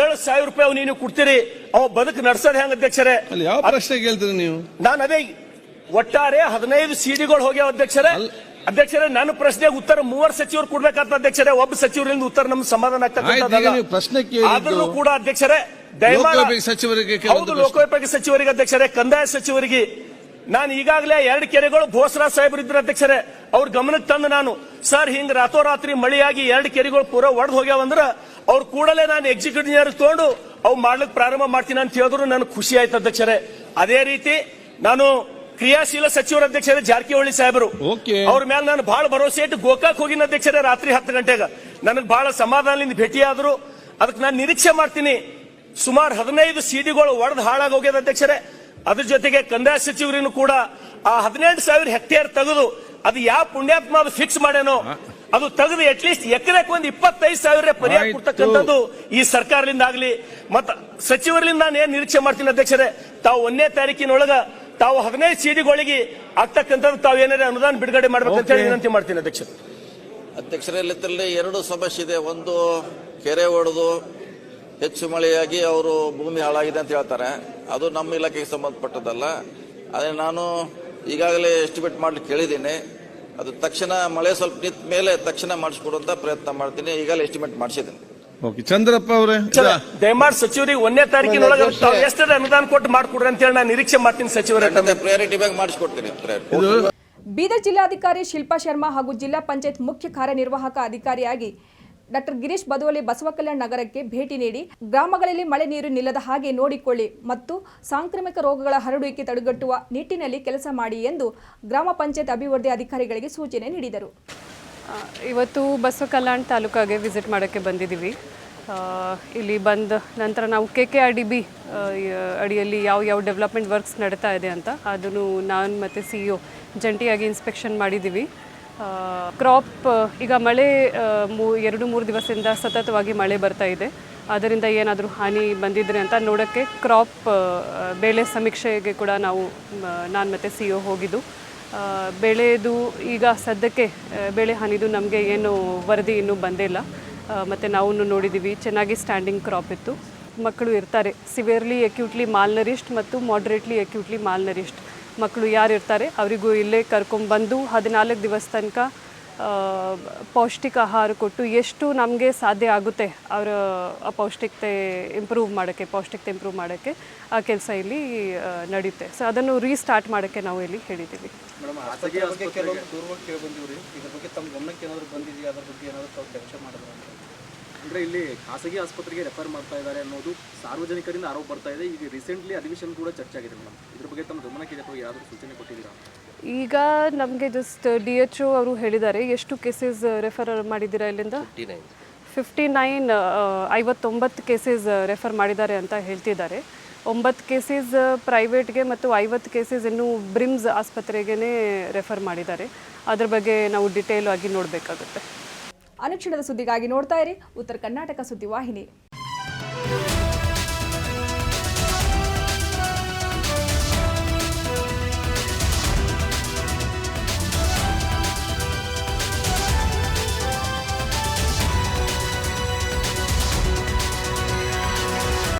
ಏಳು ಸಾವಿರ ರೂಪಾಯಿ ಅವ್ನಿಗೆ ನೀವು ಕೊಡ್ತೀರಿ. ಅವ ಬದುಕು ನಡ್ಸೋದ್ ಹೆಂಗ್ ಅಧ್ಯಕ್ಷರೇ? ಅಲ್ಲಿ ಯಾವ ಪ್ರಶ್ನೆ ಕೇಳ್ತೀರಿ ನೀವು? ನಾನು ಅದೇ ಒಟ್ಟಾರೆ ಹದಿನೈದು ಸಿಡಿಗಳು ಹೋಗ್ಯಾವ ಅಧ್ಯಕ್ಷರೇ. ಅಧ್ಯಕ್ಷರೇ ನಾನು ಪ್ರಶ್ನೆಗೆ ಉತ್ತರ ಮೂವರು ಸಚಿವರು ಕೊಡ್ಬೇಕಾದ ಅಧ್ಯಕ್ಷರೇ ಒಬ್ಬ ಸಚಿವರಿಂದ ಉತ್ತರ ನಮ್ಗೆ ಸಮಾಧಾನ ಆಗ್ತಕ್ಕಂಥದ್ದಲ್ಲ. ನೀವು ಪ್ರಶ್ನೆ ಕೇಳಿದ್ದು ಆದ್ರೂ ಕೂಡ ಅಧ್ಯಕ್ಷರೇ ಲೋಕೋಪಯೋಗಿ ಸಚಿವರಿಗೆ ಹೌದು ಪ್ರಶ್ನೆ. ಲೋಕೋಪಯೋಗಿ ಸಚಿವರಿಗೆ ಅಧ್ಯಕ್ಷರೇ ಕಂದಾಯ ಸಚಿವರಿಗೆ ನಾನು ಈಗಾಗಲೇ ಎರಡು ಕೆರೆಗಳು ಭೋಸರಾಜ್ ಸಾಹೇಬ್ರು ಇದ್ರ ಅಧ್ಯಕ್ಷರೇ ಅವ್ರ ಗಮನಕ್ಕೆ ತಂದು ನಾನು ಸರ್ ಹಿಂಗ್ ರಾತ್ರೋರಾತ್ರಿ ಮಳೆಯಾಗಿ ಎರಡು ಕೆರೆಗಳು ಪೂರ ಒಡೆದು ಹೋಗ್ಯಾವಂದ್ರ ಅವ್ರು ಕೂಡಲೇ ನಾನು ಎಕ್ಸಿಕ್ಯೂಟಿವ್ ಇಂಜಿನಿಯರ್ ತಗೊಂಡು ಅವು ಮಾಡ್ಲಿಕ್ಕೆ ಪ್ರಾರಂಭ ಮಾಡ್ತೀನಿ ಅಂತ ಹೇಳಿದ್ರು ನನಗೆ ಖುಷಿ ಆಯ್ತು ಅಧ್ಯಕ್ಷರೇ ಅದೇ ರೀತಿ ನಾನು ಕ್ರಿಯಾಶೀಲ ಸಚಿವರ ಅಧ್ಯಕ್ಷರೇ ಜಾರಕಿಹೊಳಿ ಸಾಹೇಬರು. ಅವ್ರ ಮೇಲೆ ನಾನು ಬಹಳ ಭರವಸೆ ಇಟ್ಟು ಗೋಕಾಕ್ ಹೋಗಿನ ಅಧ್ಯಕ್ಷರೇ ರಾತ್ರಿ ಹತ್ತು ಗಂಟೆಗ. ನನಗೆ ಬಹಳ ಸಮಾಧಾನದಿಂದ ಭೇಟಿಯಾದ್ರು. ಅದಕ್ಕೆ ನಾನು ನಿರೀಕ್ಷೆ ಮಾಡ್ತೀನಿ. ಸುಮಾರು ಹದಿನೈದು ಸಿಡಿಗಳು ಒಡೆದು ಹಾಳಾಗೋಗ್ಯದ ಅಧ್ಯಕ್ಷರೇ. ಅದ್ರ ಜೊತೆಗೆ ಕಂದಾಯ ಸಚಿವರಿಗೂ ಕೂಡ ಆ ಹದಿನೆಂಟು ಸಾವಿರ ಹೆಕ್ಟೇರ್ ತೆಗೆದು ಅದು ಯಾವ ಪುಣ್ಯಾತ್ಮ ಅದು ಫಿಕ್ಸ್ ಮಾಡೇನೋ ಅದು ತೆಗೆದು ಅಟ್ಲೀಸ್ಟ್ ಎಕರೆಕ್ ಒಂದು ಇಪ್ಪತ್ತೈದು ಸಾವಿರ ಪರಿಹಾರ ಕೊಡ್ತಕ್ಕಂಥದ್ದು ಈ ಸರ್ಕಾರದಿಂದ ಆಗ್ಲಿ ಮತ್ತ ಸಚಿವರಿಂದ ನಾನು ಏನ್ ನಿರೀಕ್ಷೆ ಮಾಡ್ತೀನಿ ಅಧ್ಯಕ್ಷರೇ ತಾವು ಒಂದನೇ ತಾರೀಕಿನೊಳಗ ತಾವು ಹದಿನೈದು ಸೀಟಿಗಳಿಗೆ ಆಗ್ತಕ್ಕಂಥದ್ದು ತಾವು ಏನಾರ ಅನುದಾನ ಬಿಡುಗಡೆ ಮಾಡ್ಬೇಕಂತ ಹೇಳಿ Okay. ವಿನಂತಿ ಮಾಡ್ತೀನಿ ಅಧ್ಯಕ್ಷರೇ. ಅಧ್ಯಕ್ಷರಲ್ಲಿ ಎರಡು ಸಮಸ್ಯೆ ಇದೆ. ಒಂದು ಕೆರೆ ಒಡೆದು ಹೆಚ್ಚು ಮಳೆಯಾಗಿ ಅವರು ಭೂಮಿ ಹಾಳಾಗಿದೆ ಅಂತ ಹೇಳ್ತಾರೆ. ಅದು ನಮ್ಮ ಇಲಾಖೆಗೆ ಸಂಬಂಧಪಟ್ಟದಲ್ಲ ಆದರೆ ನಾನು ಈಗಾಗಲೇ ಎಸ್ಟಿಮೇಟ್ ಮಾಡ್ಲಿಕ್ಕೆ ಕೇಳಿದ್ದೀನಿ. ಅದು ತಕ್ಷಣ ಮಳೆ ಸ್ವಲ್ಪ ನಿಂತ ಮೇಲೆ ತಕ್ಷಣ ಮಾಡಿಸ್ಕೊಡುವಂಥ ಪ್ರಯತ್ನ ಮಾಡ್ತೀನಿ. ಈಗಾಗಲೇ ಎಸ್ಟಿಮೇಟ್ ಮಾಡಿಸಿದ್ದೀನಿ. ಓಕೆ ಚಂದ್ರಪ್ಪ ಅವರೇ ದಯಮಾಡಿ ಸಚಿವರಿಗೆ ಒಂದನೇ ತಾರೀಕಿನೊಳಗೆ ಎಷ್ಟು ಎಷ್ಟರ ಅನುದಾನ ಕೊಟ್ಟು ಮಾಡ್ಕೊಡ್ರಿ ಅಂತ ಹೇಳಿ ನಾನು ನಿರೀಕ್ಷೆ ಮಾಡ್ತೀನಿ ಸಚಿವರೇ ಪ್ರಯಾರಿಟಿ ಬ್ಯಾಂಕ್ ಮಾಡಿಸ್ಕೊಡ್ತೀನಿ priority. ಬೀದರ್ ಜಿಲ್ಲಾಧಿಕಾರಿ ಶಿಲ್ಪಾ ಶರ್ಮಾ ಹಾಗೂ ಜಿಲ್ಲಾ ಪಂಚಾಯತ್ ಮುಖ್ಯ ಕಾರ್ಯನಿರ್ವಾಹಕ ಅಧಿಕಾರಿಯಾಗಿ ಡಾಕ್ಟರ್ ಗಿರೀಶ್ ಬದೋಲಿ ಬಸವಕಲ್ಯಾಣ ನಗರಕ್ಕೆ ಭೇಟಿ ನೀಡಿ ಗ್ರಾಮಗಳಲ್ಲಿ ಮಳೆ ನೀರು ನಿಲ್ಲದ ಹಾಗೆ ನೋಡಿಕೊಳ್ಳಿ ಮತ್ತು ಸಾಂಕ್ರಾಮಿಕ ರೋಗಗಳ ಹರಡುವಿಕೆ ತಡೆಗಟ್ಟುವ ನಿಟ್ಟಿನಲ್ಲಿ ಕೆಲಸ ಮಾಡಿ ಎಂದು ಗ್ರಾಮ ಪಂಚಾಯತ್ ಅಭಿವೃದ್ಧಿ ಅಧಿಕಾರಿಗಳಿಗೆ ಸೂಚನೆ ನೀಡಿದರು. ಇವತ್ತು ಬಸವ ಕಲ್ಯಾಣ್ ತಾಲೂಕಾಗೆ ವಿಸಿಟ್ ಮಾಡೋಕ್ಕೆ ಬಂದಿದ್ದೀವಿ. ಇಲ್ಲಿ ಬಂದ ನಂತರ ನಾವು K K R D B ಅಡಿಯಲ್ಲಿ ಯಾವ ಯಾವ ಡೆವಲಪ್ಮೆಂಟ್ ವರ್ಕ್ಸ್ ನಡೀತಾ ಇದೆ ಅಂತ ಅದನ್ನು ನಾನು ಮತ್ತು ಸಿ ಇ ಜಂಟಿಯಾಗಿ ಇನ್ಸ್ಪೆಕ್ಷನ್ ಮಾಡಿದ್ದೀವಿ. ಕ್ರಾಪ್ ಈಗ ಮಳೆ ಮೂ, ಎರಡು ಮೂರು ದಿವಸದಿಂದ ಸತತವಾಗಿ ಮಳೆ ಬರ್ತಾ ಇದೆ. ಅದರಿಂದ ಏನಾದರೂ ಹಾನಿ ಬಂದಿದ್ರೆ ಅಂತ ನೋಡೋಕ್ಕೆ ಕ್ರಾಪ್ ಬೆಳೆ ಸಮೀಕ್ಷೆಗೆ ಕೂಡ ನಾವು ನಾನು ಮತ್ತು ಸಿ ಇ ಹೋಗಿದ್ದು. ಬೆಳೆದು ಈಗ ಸದ್ಯಕ್ಕೆ ಬೆಳೆ ಹಾನಿದು ನಮಗೆ ಏನು ವರದಿ ಇನ್ನೂ ಬಂದಿಲ್ಲ. ಮತ್ತು ನಾವು ನೋಡಿದ್ದೀವಿ ಚೆನ್ನಾಗಿ ಸ್ಟ್ಯಾಂಡಿಂಗ್ ಕ್ರಾಪ್ ಇತ್ತು. ಮಕ್ಕಳು ಇರ್ತಾರೆ ಸಿವಿಯರ್ಲಿ ಅಕ್ಯೂಟ್ಲಿ ಮಾಲ್ನರಿಸ್ಟ್ ಮತ್ತು ಮಾಡ್ರೇಟ್ಲಿ ಅಕ್ಯೂಟ್ಲಿ ಮಾಲ್ನರಿಸ್ಟ್ ಮಕ್ಕಳು ಯಾರು ಇರ್ತಾರೆ, ಅವರಿಗೂ ಇಲ್ಲೇ ಕರ್ಕೊಂಬಂದು ಹದಿನಾಲ್ಕು ದಿವಸ ತನಕ ಪೌಷ್ಟಿಕ ಆಹಾರ ಕೊಟ್ಟು ಎಷ್ಟು ನಮಗೆ ಸಾಧ್ಯ ಆಗುತ್ತೆ ಅವರ ಅಪೌಷ್ಟಿಕತೆ ಇಂಪ್ರೂವ್ ಮಾಡೋಕ್ಕೆ, ಪೌಷ್ಟಿಕತೆ ಇಂಪ್ರೂವ್ ಮಾಡೋಕ್ಕೆ ಆ ಕೆಲಸ ಇಲ್ಲಿ ನಡೆಯುತ್ತೆ. ಸೊ ಅದನ್ನು ರೀಸ್ಟಾರ್ಟ್ ಮಾಡೋಕ್ಕೆ ನಾವು ಇಲ್ಲಿ ಹೇಳಿದ್ದೀವಿ. ಮೇಡಮ್ ಖಾಸಗಿ ಆಸ್ಪತ್ರೆ ಕೆಲವೊಂದು ದೂರುಗಳು ಕೇಳಿ ಬಂದಿವ್ರಿ ಇದ್ರ ಬಗ್ಗೆ ತಮ್ಮ ಗಮನಕ್ಕೆ ಏನಾದರೂ ಬಂದಿದೆಯಾ ಅದ್ರ ಬಗ್ಗೆ ಏನಾದರೂ ತಾವು ಚರ್ಚೆ ಮಾಡಿದ್ರು ಅಂತ. ಅಂದ್ರೆ ಇಲ್ಲಿ ಖಾಸಗಿ ಆಸ್ಪತ್ರೆಗೆ ರೆಫರ್ ಮಾಡ್ತಾ ಇದ್ದಾರೆ ಅನ್ನೋದು ಸಾರ್ವಜನಿಕರಿಂದ ಆರೋಪ ಬರ್ತಾ ಇದೆ. ಈಗ ರೀಸೆಂಟ್ಲಿ ಅಡ್ಮಿಷನ್ ಕೂಡ ಚರ್ಚೆ ಆಗಿದೆ ಮೇಡಮ್. ಇದ್ರ ಬಗ್ಗೆ ತಮ್ಮ ಗಮನಕ್ಕೆ ಇದೆ ಅಥವಾ ಯಾರಾದರೂ ಸೂಚನೆ ಕೊಟ್ಟಿದ್ದೀರಾ? ಈಗ ನಮಗೆ ಜಸ್ಟ್ ಡಿ ಎಚ್ ಒ ಅವರು ಹೇಳಿದ್ದಾರೆ. ಎಷ್ಟು ಕೇಸಸ್ ರೆಫರ್ ಮಾಡಿದ್ದೀರಾ ಇಲ್ಲಿಂದ? ಫಿಫ್ಟಿ ನೈನ್ ಐವತ್ತೊಂಬತ್ತು ಕೇಸಸ್ ರೆಫರ್ ಮಾಡಿದ್ದಾರೆ ಅಂತ ಹೇಳ್ತಿದ್ದಾರೆ. ಒಂಬತ್ತು ಕೇಸಸ್ ಪ್ರೈವೇಟ್ಗೆ ಮತ್ತು ಐವತ್ತು ಕೇಸಸ್ ಇನ್ನು ಬ್ರಿಮ್ಸ್ ಆಸ್ಪತ್ರೆಗೇ ರೆಫರ್ ಮಾಡಿದ್ದಾರೆ. ಅದ್ರ ಬಗ್ಗೆ ನಾವು ಡಿಟೇಲ್ ಆಗಿ ನೋಡಬೇಕಾಗುತ್ತೆ. ಅನುಕ್ಷಣದ ಸುದ್ದಿಗಾಗಿ ನೋಡ್ತಾ ಇರಿ. ಉತ್ತರ ಕರ್ನಾಟಕ ಸುದ್ದಿವಾಹಿನಿ